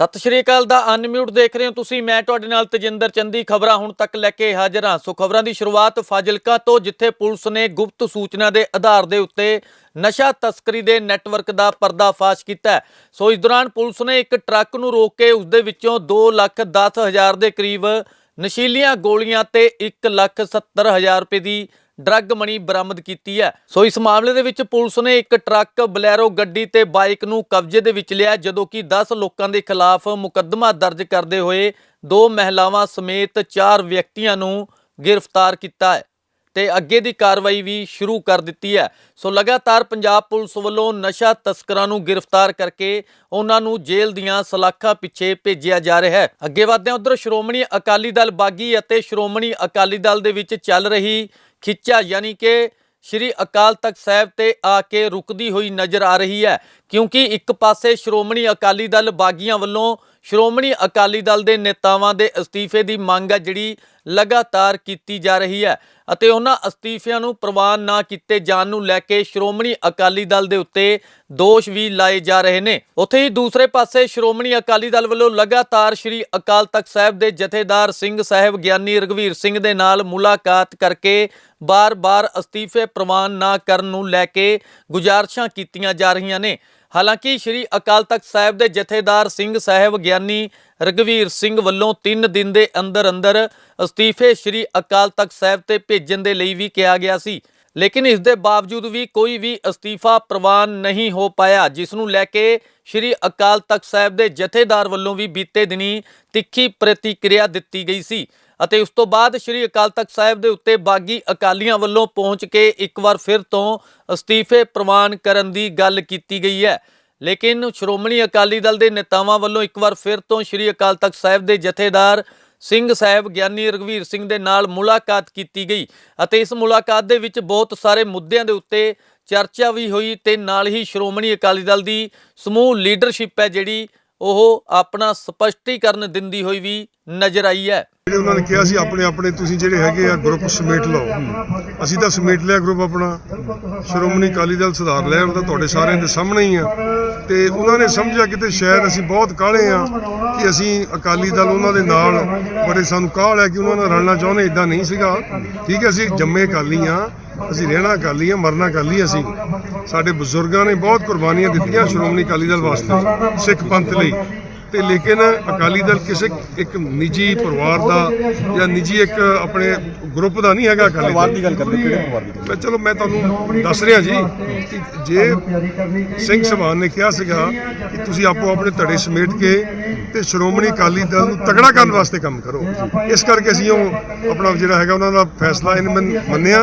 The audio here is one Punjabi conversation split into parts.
ਸਤਿ ਸ਼੍ਰੀ ਅਕਾਲ ਦਾ ਅਨਮਿਊਟ ਦੇਖ ਰਹੇ ਹੋ ਤੁਸੀਂ। ਮੈਂ ਤੁਹਾਡੇ ਨਾਲ ਤਜਿੰਦਰ ਚੰਦੀ। ਖਬਰਾਂ ਹੁਣ ਤੱਕ ਲੈ ਕੇ ਹਾਜ਼ਰ ਹਾਂ। ਸੋ ਖਬਰਾਂ ਦੀ ਸ਼ੁਰੂਆਤ ਫਾਜ਼ਿਲਕਾ ਤੋਂ, ਜਿੱਥੇ ਪੁਲਿਸ ਨੇ ਗੁਪਤ ਸੂਚਨਾ ਦੇ ਆਧਾਰ ਦੇ ਉੱਤੇ ਨਸ਼ਾ ਤਸਕਰੀ ਦੇ ਨੈਟਵਰਕ ਦਾ ਪਰਦਾਫਾਸ਼ ਕੀਤਾ ਸੋ ਇਸ ਦੌਰਾਨ ਪੁਲਿਸ ਨੇ ਇੱਕ ਟਰੱਕ ਨੂੰ ਰੋਕ ਕੇ ਉਸ ਦੇ ਵਿੱਚੋਂ 2 ਲੱਖ 10 ਹਜ਼ਾਰ ਦੇ ਕਰੀਬ ਨਸ਼ੀਲੀਆਂ ਗੋਲੀਆਂ ਤੇ 1 ਲੱਖ 70 ਹਜ਼ਾਰ ਰੁਪਏ ਦੀ ਡਰੱਗ ਮਣੀ ਬਰਾਮਦ ਕੀਤੀ ਹੈ। ਸੋ ਇਸ ਮਾਮਲੇ ਦੇ ਵਿੱਚ ਪੁਲਿਸ ਨੇ ਇੱਕ ਟਰੱਕ, ਬਲੈਰੋ ਗੱਡੀ ਤੇ ਬਾਈਕ ਨੂੰ ਕਬਜ਼ੇ ਦੇ ਵਿੱਚ ਲਿਆ, ਜਦੋਂ ਕਿ 10 ਲੋਕਾਂ ਦੇ ਖਿਲਾਫ ਮੁਕੱਦਮਾ ਦਰਜ ਕਰਦੇ ਹੋਏ ਦੋ ਮਹਿਲਾਵਾਂ ਸਮੇਤ ਚਾਰ ਵਿਅਕਤੀਆਂ ਨੂੰ ਗ੍ਰਿਫਤਾਰ ਕੀਤਾ ਹੈ ਤੇ ਅੱਗੇ ਦੀ ਕਾਰਵਾਈ ਵੀ ਸ਼ੁਰੂ ਕਰ ਦਿੱਤੀ ਹੈ। ਸੋ ਲਗਾਤਾਰ ਪੰਜਾਬ ਪੁਲਿਸ ਵੱਲੋਂ ਨਸ਼ਾ ਤਸਕਰਾਂ ਨੂੰ ਗ੍ਰਿਫਤਾਰ ਕਰਕੇ ਉਹਨਾਂ ਨੂੰ ਜੇਲ੍ਹ ਦੀਆਂ ਸਲਾਖਾਂ ਪਿੱਛੇ ਭੇਜਿਆ ਜਾ ਰਿਹਾ ਹੈ। ਅੱਗੇ ਵਧਦੇ ਹਾਂ ਉਧਰ ਸ਼੍ਰੋਮਣੀ ਅਕਾਲੀ ਦਲ ਬਾਗੀ ਅਤੇ ਸ਼੍ਰੋਮਣੀ ਅਕਾਲੀ ਦਲ ਦੇ ਵਿੱਚ ਚੱਲ ਰਹੀ ਖਿੱਚਾ ਯਾਨੀ ਕਿ ਸ਼੍ਰੀ ਅਕਾਲ ਤਖਤ ਸਾਹਿਬ ਤੇ ਆ ਕੇ ਰੁਕਦੀ ਹੋਈ ਨਜ਼ਰ ਆ ਰਹੀ ਹੈ, ਕਿਉਂਕਿ ਇੱਕ ਪਾਸੇ ਸ਼੍ਰੋਮਣੀ ਅਕਾਲੀ ਦਲ ਬਾਗੀਆਂ ਵੱਲੋਂ ਸ਼੍ਰੋਮਣੀ ਅਕਾਲੀ ਦਲ ਦੇ ਨੇਤਾਵਾਂ ਦੇ ਅਸਤੀਫੇ ਦੀ ਮੰਗ ਹੈ, ਜਿਹੜੀ ਲਗਾਤਾਰ ਕੀਤੀ ਜਾ ਰਹੀ ਹੈ ਅਤੇ ਉਹਨਾਂ ਅਸਤੀਫਿਆਂ ਨੂੰ ਪ੍ਰਵਾਨ ਨਾ ਕੀਤੇ ਜਾਣ ਨੂੰ ਲੈ ਕੇ ਸ਼੍ਰੋਮਣੀ ਅਕਾਲੀ ਦਲ ਦੇ ਉੱਤੇ ਦੋਸ਼ ਵੀ ਲਾਏ ਜਾ ਰਹੇ ਨੇ। ਉੱਥੇ ਹੀ ਦੂਸਰੇ ਪਾਸੇ ਸ਼੍ਰੋਮਣੀ ਅਕਾਲੀ ਦਲ ਵੱਲੋਂ ਲਗਾਤਾਰ ਸ਼੍ਰੀ ਅਕਾਲ ਤਖਤ ਸਾਹਿਬ ਦੇ ਜਥੇਦਾਰ ਸਿੰਘ ਸਾਹਿਬ ਗਿਆਨੀ ਰਗਵੀਰ ਸਿੰਘ ਦੇ ਨਾਲ ਮੁਲਾਕਾਤ ਕਰਕੇ ਬਾਰ-ਬਾਰ ਅਸਤੀਫੇ ਪ੍ਰਵਾਨ ਨਾ ਕਰਨ ਨੂੰ ਲੈ ਕੇ ਗੁਜ਼ਾਰਿਸ਼ਾਂ ਕੀਤੀਆਂ ਜਾ ਰਹੀਆਂ ਨੇ। ਹਾਲਾਂਕਿ ਸ਼੍ਰੀ ਅਕਾਲ ਤਖਤ ਸਾਹਿਬ ਦੇ ਜਥੇਦਾਰ ਸਿੰਘ ਸਾਹਿਬ ਗਿਆਨੀ ਰਗਵੀਰ ਸਿੰਘ ਵੱਲੋਂ 3 ਦਿਨ ਦੇ ਅੰਦਰ ਅੰਦਰ ਅਸਤੀਫੇ ਸ਼੍ਰੀ ਅਕਾਲ ਤਖਤ ਸਾਹਿਬ ਤੇ ਭੇਜਣ ਦੇ ਲਈ ਵੀ ਕਿਹਾ ਗਿਆ ਸੀ। ਲੇਕਿਨ ਇਸ ਦੇ ਬਾਵਜੂਦ ਵੀ ਕੋਈ ਵੀ ਅਸਤੀਫਾ ਪ੍ਰਵਾਨ ਨਹੀਂ ਹੋ ਪਾਇਆ, ਜਿਸ ਨੂੰ ਲੈ ਕੇ ਸ਼੍ਰੀ ਅਕਾਲ ਤਖਤ ਸਾਹਿਬ ਦੇ ਜਥੇਦਾਰ ਵੱਲੋਂ ਵੀ ਬੀਤੇ ਦਿਨੀ ਤਿੱਖੀ ਪ੍ਰਤੀਕਿਰਿਆ ਦਿੱਤੀ ਗਈ ਸੀ। ਅਤੇ ਉਸ ਤੋਂ ਬਾਅਦ ਸ਼੍ਰੀ ਅਕਾਲ ਤਖਤ ਸਾਹਿਬ ਦੇ ਉੱਤੇ ਬਾਗੀ ਅਕਾਲੀਆਂ ਵੱਲੋਂ ਪਹੁੰਚ ਕੇ ਇੱਕ ਵਾਰ ਫਿਰ ਤੋਂ ਅਸਤੀਫੇ ਪ੍ਰਵਾਨ ਕਰਨ ਦੀ ਗੱਲ ਕੀਤੀ ਗਈ ਹੈ। ਲੇਕਿਨ ਸ਼੍ਰੋਮਣੀ ਅਕਾਲੀ ਦਲ ਦੇ ਨੇਤਾਵਾਂ ਵੱਲੋਂ ਇੱਕ ਵਾਰ ਫਿਰ ਤੋਂ ਸ਼੍ਰੀ ਅਕਾਲ ਤਖਤ ਸਾਹਿਬ ਦੇ ਜਥੇਦਾਰ ਸਿੰਘ ਸਾਹਿਬ ਗਿਆਨੀ ਰਗਵੀਰ ਸਿੰਘ ਦੇ ਨਾਲ ਮੁਲਾਕਾਤ ਕੀਤੀ ਗਈ ਅਤੇ ਇਸ ਮੁਲਾਕਾਤ ਦੇ ਵਿੱਚ ਬਹੁਤ ਸਾਰੇ ਮੁੱਦਿਆਂ ਦੇ ਉੱਤੇ ਚਰਚਾ ਵੀ ਹੋਈ ਤੇ ਨਾਲ ਹੀ ਸ਼੍ਰੋਮਣੀ ਅਕਾਲੀ ਦਲ ਦੀ ਸਮੂਹ ਲੀਡਰਸ਼ਿਪ ਹੈ ਜਿਹੜੀ ਉਹ ਆਪਣਾ ਸਪਸ਼ਟੀਕਰਨ ਦਿੰਦੀ ਹੋਈ ਵੀ ਨਜ਼ਰ ਆਈ ਹੈ। ਜਿਹੜੇ ਉਹਨਾਂ ਨੇ ਕਿਹਾ ਸੀ, ਆਪਣੇ ਆਪਣੇ, ਤੁਸੀਂ ਜਿਹੜੇ ਹੈਗੇ ਆ ਗਰੁੱਪ ਸਮੇਟ ਲਓ। ਅਸੀਂ ਤਾਂ ਸਮੇਟ ਲਿਆ ਗਰੁੱਪ ਆਪਣਾ। ਸ਼੍ਰੋਮਣੀ ਅਕਾਲੀ ਦਲ ਸੁਧਾਰ ਲਹਿਰ ਦਾ ਤੁਹਾਡੇ ਸਾਰਿਆਂ ਦੇ ਸਾਹਮਣੇ ਹੀ ਆ। ਤੇ ਉਹਨਾਂ ਨੇ ਸਮਝਿਆ ਕਿਤੇ ਸ਼ਾਇਦ ਅਸੀਂ ਬਹੁਤ ਕਾਹਲੇ ਆ ਕਿ ਅਸੀਂ ਅਕਾਲੀ ਦਲ ਉਹਨਾਂ ਦੇ ਨਾਲ ਬੜੇ ਸਾਨੂੰ ਕਾਹਲ ਹੈ ਕਿ ਉਹਨਾਂ ਨਾਲ ਰਲਣਾ ਚਾਹੁੰਦੇ ਇਦਾਂ ਨਹੀਂ ਸੀਗਾ। ਠੀਕ ਹੈ, ਅਸੀਂ ਜੰਮੇ ਅਕਾਲੀ ਆ। ਅਸੀਂ ਰਹਿਣਾ ਅਕਾਲੀ ਆ ਮਰਨਾ ਅਕਾਲੀ ਅਸੀਂ। ਸਾਡੇ ਬਜ਼ੁਰਗਾਂ ਨੇ ਬਹੁਤ ਕੁਰਬਾਨੀਆਂ ਦਿੱਤੀਆਂ ਸ਼੍ਰੋਮਣੀ ਅਕਾਲੀ ਦਲ ਵਾਸਤੇ ਸਿੱਖ ਪੰਥ ਲਈ। ਤੇ ਲੇਕਿਨ ਅਕਾਲੀ ਦਲ ਕਿਸੇ ਇੱਕ ਨਿੱਜੀ ਪਰਿਵਾਰ ਦਾ ਜਾਂ ਨਿੱਜੀ ਇੱਕ ਆਪਣੇ ਗਰੁੱਪ ਦਾ ਨਹੀਂ ਹੈਗਾ ਅਕਾਲੀ ਪਰਿਵਾਰ ਦੀ ਗੱਲ ਕਰਦੇ ਕਿਹੜੇ ਪਰਿਵਾਰ ਦੀ ਮੈਂ ਚਲੋ ਮੈਂ ਤੁਹਾਨੂੰ ਦੱਸ ਰਿਹਾ ਜੀ ਕਿ ਜੇ ਸਿੰਘ ਸਭਾਨ ਨੇ ਕਿਹਾ ਸੀਗਾ ਕਿ ਤੁਸੀਂ ਆਪੋ ਆਪਣੇ ਧੜੇ ਸਮੇਟ ਕੇ ਤੇ ਸ਼੍ਰੋਮਣੀ ਅਕਾਲੀ ਦਲ ਨੂੰ ਤਗੜਾ ਕਰਨ ਵਾਸਤੇ ਕੰਮ ਕਰੋ। ਇਸ ਕਰਕੇ ਅਸੀਂ ਉਹ ਆਪਣਾ ਜਿਹੜਾ ਹੈਗਾ ਉਹਨਾਂ ਦਾ ਫੈਸਲਾ ਇਹਨੇ ਮੰਨਿਆ।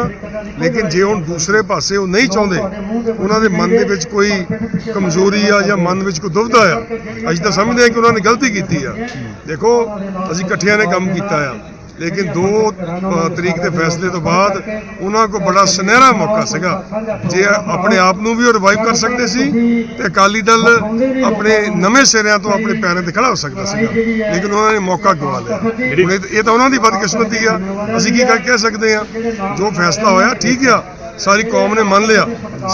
ਲੇਕਿਨ ਜੇ ਹੁਣ ਦੂਸਰੇ ਪਾਸੇ ਉਹ ਨਹੀਂ ਚਾਹੁੰਦੇ, ਉਹਨਾਂ ਦੇ ਮਨ ਦੇ ਵਿੱਚ ਕੋਈ ਕਮਜ਼ੋਰੀ ਆ ਜਾਂ ਮਨ ਵਿੱਚ ਕੋਈ ਦੁਬਧਾ ਆ, ਅਸੀਂ ਤਾਂ ਸਮਝਦੇ ਹਾਂ ਕਿ ਉਹਨਾਂ ਨੇ ਗਲਤੀ ਕੀਤੀ ਆ। ਦੇਖੋ, ਅਸੀਂ ਇਕੱਠਿਆਂ ਨੇ ਕੰਮ ਕੀਤਾ ਆ। ਲੇਕਿਨ 2 ਤਰੀਕ ਦੇ ਫੈਸਲੇ ਤੋਂ ਬਾਅਦ ਉਹਨਾਂ ਕੋਲ ਬੜਾ ਸੁਨਹਿਰਾ ਮੌਕਾ ਸੀਗਾ। ਜੇ ਆਪਣੇ ਆਪ ਨੂੰ ਵੀ ਰਿਵਾਈਵ ਕਰ ਸਕਦੇ ਸੀ ਤੇ ਅਕਾਲੀ ਦਲ ਆਪਣੇ ਨਵੇਂ ਸਿਰਿਆਂ ਤੋਂ ਆਪਣੇ ਪੈਰਾਂ ਤੇ ਖੜਾ ਹੋ ਸਕਦਾ ਸੀਗਾ। ਲੇਕਿਨ ਉਹਨਾਂ ਨੇ ਮੌਕਾ ਗਵਾ ਲਿਆ। ਇਹ ਤਾਂ ਉਹਨਾਂ ਦੀ ਬਦਕਿਸਮਤੀ ਆ। ਅਸੀਂ ਕੀ ਕਰ ਕਹਿ ਸਕਦੇ ਆ ਜੋ ਫੈਸਲਾ ਹੋਇਆ, ਠੀਕ ਆ। ਸਾਰੀ ਕੌਮ ਨੇ ਮੰਨ ਲਿਆ।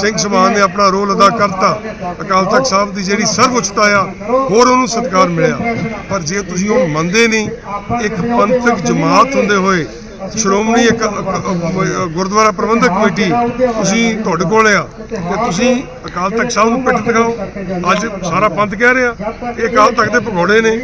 ਸਿੰਘ ਸਮਾਨ ਨੇ ਆਪਣਾ ਰੋਲ ਅਦਾ ਕਰਤਾ। ਅਕਾਲ ਤਖਤ ਸਾਹਿਬ ਦੀ ਜਿਹੜੀ ਸਰਵਉੱਚਤਾ ਆ, ਹੋਰ ਉਹਨੂੰ ਸਤਿਕਾਰ ਮਿਲਿਆ। ਪਰ ਜੇ ਤੁਸੀਂ ਉਹ ਮੰਨਦੇ ਨਹੀਂ, ਇੱਕ ਪੰਥਕ ਜਮਾਤ ਹੁੰਦੇ ਹੋਏ ਸ਼੍ਰੋਮਣੀ ਇੱਕ ਗੁਰਦੁਆਰਾ ਪ੍ਰਬੰਧਕ ਕਮੇਟੀ ਤੁਸੀਂ ਤੁਹਾਡੇ ਕੋਲ ਆ ਤੇ ਤੁਸੀਂ ਅਕਾਲ ਤਖਤ ਸਾਹਿਬ ਨੂੰ ਪਿੱਠ ਦਿਖਾਓ ਅੱਜ ਸਾਰਾ ਪੰਥ ਕਹਿ ਰਿਹਾ। ਇਹ ਅਕਾਲ ਤਖਤ ਦੇ ਭਗੌੜੇ ਨੇ।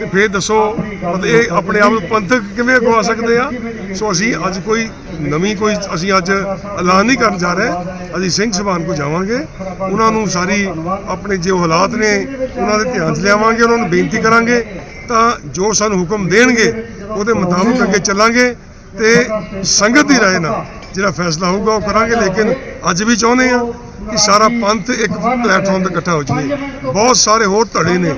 ਤੇ ਫੇਰ ਦੱਸੋ, ਮਤਲਬ ਇਹ ਆਪਣੇ ਆਪ ਨੂੰ ਪੰਥਕ ਕਿਵੇਂ ਅਗਵਾ ਸਕਦੇ ਆ? ਸੋ ਅਸੀਂ ਅੱਜ ਕੋਈ ਨਵੀਂ ਕੋਈ ਅਸੀਂ ਅੱਜ ਐਲਾਨ ਨਹੀਂ ਕਰਨ ਜਾ ਰਹੇ। ਅਸੀਂ ਸਿੰਘ ਸਭਾਨ ਕੋ ਜਾਵਾਂਗੇ। ਉਹਨਾਂ ਨੂੰ ਸਾਰੀ ਆਪਣੇ ਜੋ ਹਾਲਾਤ ਨੇ, ਉਹਨਾਂ ਦੇ ਧਿਆਨ 'ਚ ਲਿਆਵਾਂਗੇ। ਉਹਨਾਂ ਨੂੰ ਬੇਨਤੀ ਕਰਾਂਗੇ। ਤਾਂ ਜੋ ਸਾਨੂੰ ਹੁਕਮ ਦੇਣਗੇ, ਉਹਦੇ ਮੁਤਾਬਕ ਅੱਗੇ ਚੱਲਾਂਗੇ। ਤੇ ਸੰਗਤ ਦੀ ਰਾਏ ਨਾਲ ਜਿਹੜਾ ਫੈਸਲਾ ਹੋਊਗਾ ਉਹ ਕਰਾਂਗੇ, ਲੇਕਿਨ ਅੱਜ ਵੀ ਚਾਹੁੰਦੇ ਆ ਕਿ ਸਾਰਾ ਪੰਥ ਇੱਕ ਪਲੇਟਫਾਰਮ ਤੇ ਇਕੱਠਾ ਹੋ ਜਾਵੇ। ਬਹੁਤ ਸਾਰੇ ਹੋਰ ਧੜੇ ਨੇ।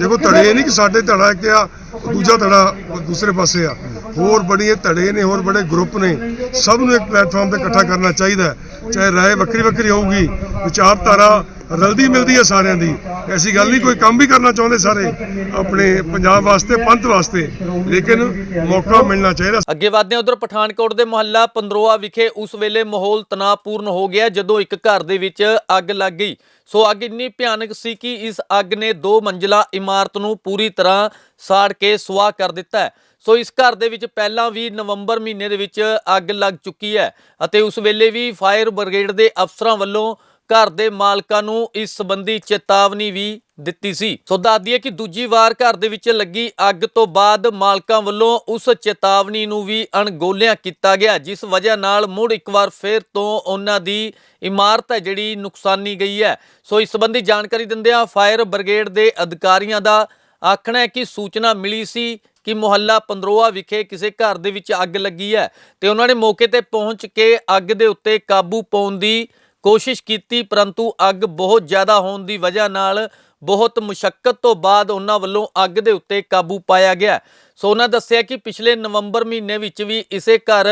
ਦੇਖੋ, ਧੜੇ ਇਹ ਨਹੀਂ ਕਿ ਸਾਡੇ ਧੜਾ ਇੱਕ ਆ, ਦੂਜਾ ਧੜਾ ਦੂਸਰੇ ਪਾਸੇ ਆ। ਹੋਰ ਬੜੀਆਂ ਧੜੇ ਨੇ, ਹੋਰ ਬੜੇ ਗਰੁੱਪ ਨੇ। ਸਭ ਨੂੰ ਇੱਕ ਪਲੇਟਫਾਰਮ ਤੇ ਇਕੱਠਾ ਕਰਨਾ ਚਾਹੀਦਾ ਚਾਹੇ ਰਾਏ ਵੱਖਰੀ ਵੱਖਰੀ ਹੋਊਗੀ ਵਿਚਾਰਧਾਰਾ ਰਲਦੀ ਮਿਲਦੀ ਹੈ ਸਾਰਿਆਂ ਦੀ। ਐਸੀ ਗੱਲ ਨਹੀਂ, ਕੋਈ ਕੰਮ ਵੀ ਕਰਨਾ ਚਾਹੁੰਦੇ ਸਾਰੇ ਆਪਣੇ ਪੰਜਾਬ ਵਾਸਤੇ, ਪੰਥ ਵਾਸਤੇ, ਲੇਕਿਨ ਮੌਕਾ ਮਿਲਣਾ ਚਾਹੀਦਾ। ਅੱਗੇ ਵਧਦੇ ਉਧਰ ਪਠਾਨਕੋਟ ਦੇ ਮੁਹੱਲਾ ਪੰਦਰੋਆ ਵਿਖੇ ਉਸ ਵੇਲੇ ਮਾਹੌਲ ਤਣਾਅਪੂਰਨ ਹੋ ਗਿਆ, ਜਦੋਂ ਇੱਕ ਘਰ ਦੇ ਵਿੱਚ ਅੱਗ ਲੱਗ ਗਈ। ਸੋ ਅੱਗ ਇੰਨੀ ਭਿਆਨਕ ਸੀ ਕਿ ਇਸ ਅੱਗ ਨੇ ਦੋ ਮੰਜ਼ਲਾ ਇਮਾਰਤ ਨੂੰ ਪੂਰੀ ਤਰ੍ਹਾਂ ਸਾੜ ਕੇ ਸੁਆਹ ਕਰ ਦਿੱਤਾ ਸੋ ਇਸ ਘਰ ਦੇ ਵਿੱਚ ਪਹਿਲਾਂ ਵੀ ਨਵੰਬਰ ਮਹੀਨੇ ਦੇ ਵਿੱਚ ਅੱਗ ਲੱਗ ਚੁੱਕੀ ਹੈ ਅਤੇ ਉਸ ਵੇਲੇ ਵੀ ਫਾਇਰ ਬ੍ਰਿਗੇਡ ਦੇ ਅਫਸਰਾਂ ਵੱਲੋਂ ਘਰ ਦੇ ਮਾਲਕਾਂ ਨੂੰ ਇਸ ਸੰਬੰਧੀ ਚੇਤਾਵਨੀ ਵੀ ਦਿੱਤੀ ਸੀ। ਸੋ ਦੱਸ ਦਈਏ ਕਿ ਦੂਜੀ ਵਾਰ ਘਰ ਦੇ ਵਿੱਚ ਲੱਗੀ ਅੱਗ ਤੋਂ ਬਾਅਦ ਮਾਲਕਾਂ ਵੱਲੋਂ ਉਸ ਚੇਤਾਵਨੀ ਨੂੰ ਵੀ ਅਣਗੋਲਿਆ ਕੀਤਾ ਗਿਆ, ਜਿਸ ਵਜ੍ਹਾ ਨਾਲ ਮੁੜ ਇੱਕ ਵਾਰ ਫੇਰ ਤੋਂ ਉਹਨਾਂ ਦੀ ਇਮਾਰਤ ਹੈ ਜਿਹੜੀ ਨੁਕਸਾਨੀ ਗਈ ਹੈ। ਸੋ ਇਸ ਸੰਬੰਧੀ ਜਾਣਕਾਰੀ ਦਿੰਦਿਆਂ ਫਾਇਰ ਬ੍ਰਿਗੇਡ ਦੇ ਅਧਿਕਾਰੀਆਂ ਦਾ ਆਖਣਾ ਹੈ ਕਿ ਸੂਚਨਾ ਮਿਲੀ ਸੀ ਕਿ ਮੁਹੱਲਾ ਪੰਦਰੋਆ ਵਿਖੇ ਕਿਸੇ ਘਰ ਦੇ ਵਿੱਚ ਅੱਗ ਲੱਗੀ ਹੈ ਤੇ ਉਹਨਾਂ ਨੇ ਮੌਕੇ ਤੇ ਪਹੁੰਚ ਕੇ ਅੱਗ ਦੇ ਉੱਤੇ ਕਾਬੂ ਪਾਉਣ ਦੀ ਕੋਸ਼ਿਸ਼ ਕੀਤੀ, ਪਰੰਤੂ ਅੱਗ ਬਹੁਤ ਜ਼ਿਆਦਾ ਹੋਣ ਦੀ ਵਜ੍ਹਾ ਨਾਲ ਬਹੁਤ ਮੁਸ਼ਕਲ ਤੋਂ ਬਾਅਦ ਉਹਨਾਂ ਵੱਲੋਂ ਅੱਗ ਦੇ ਉੱਤੇ ਕਾਬੂ ਪਾਇਆ ਗਿਆ। ਸੋ ਉਹਨਾਂ ਦੱਸਿਆ ਕਿ ਪਿਛਲੇ ਨਵੰਬਰ ਮਹੀਨੇ ਵਿੱਚ ਵੀ ਇਸੇ ਘਰ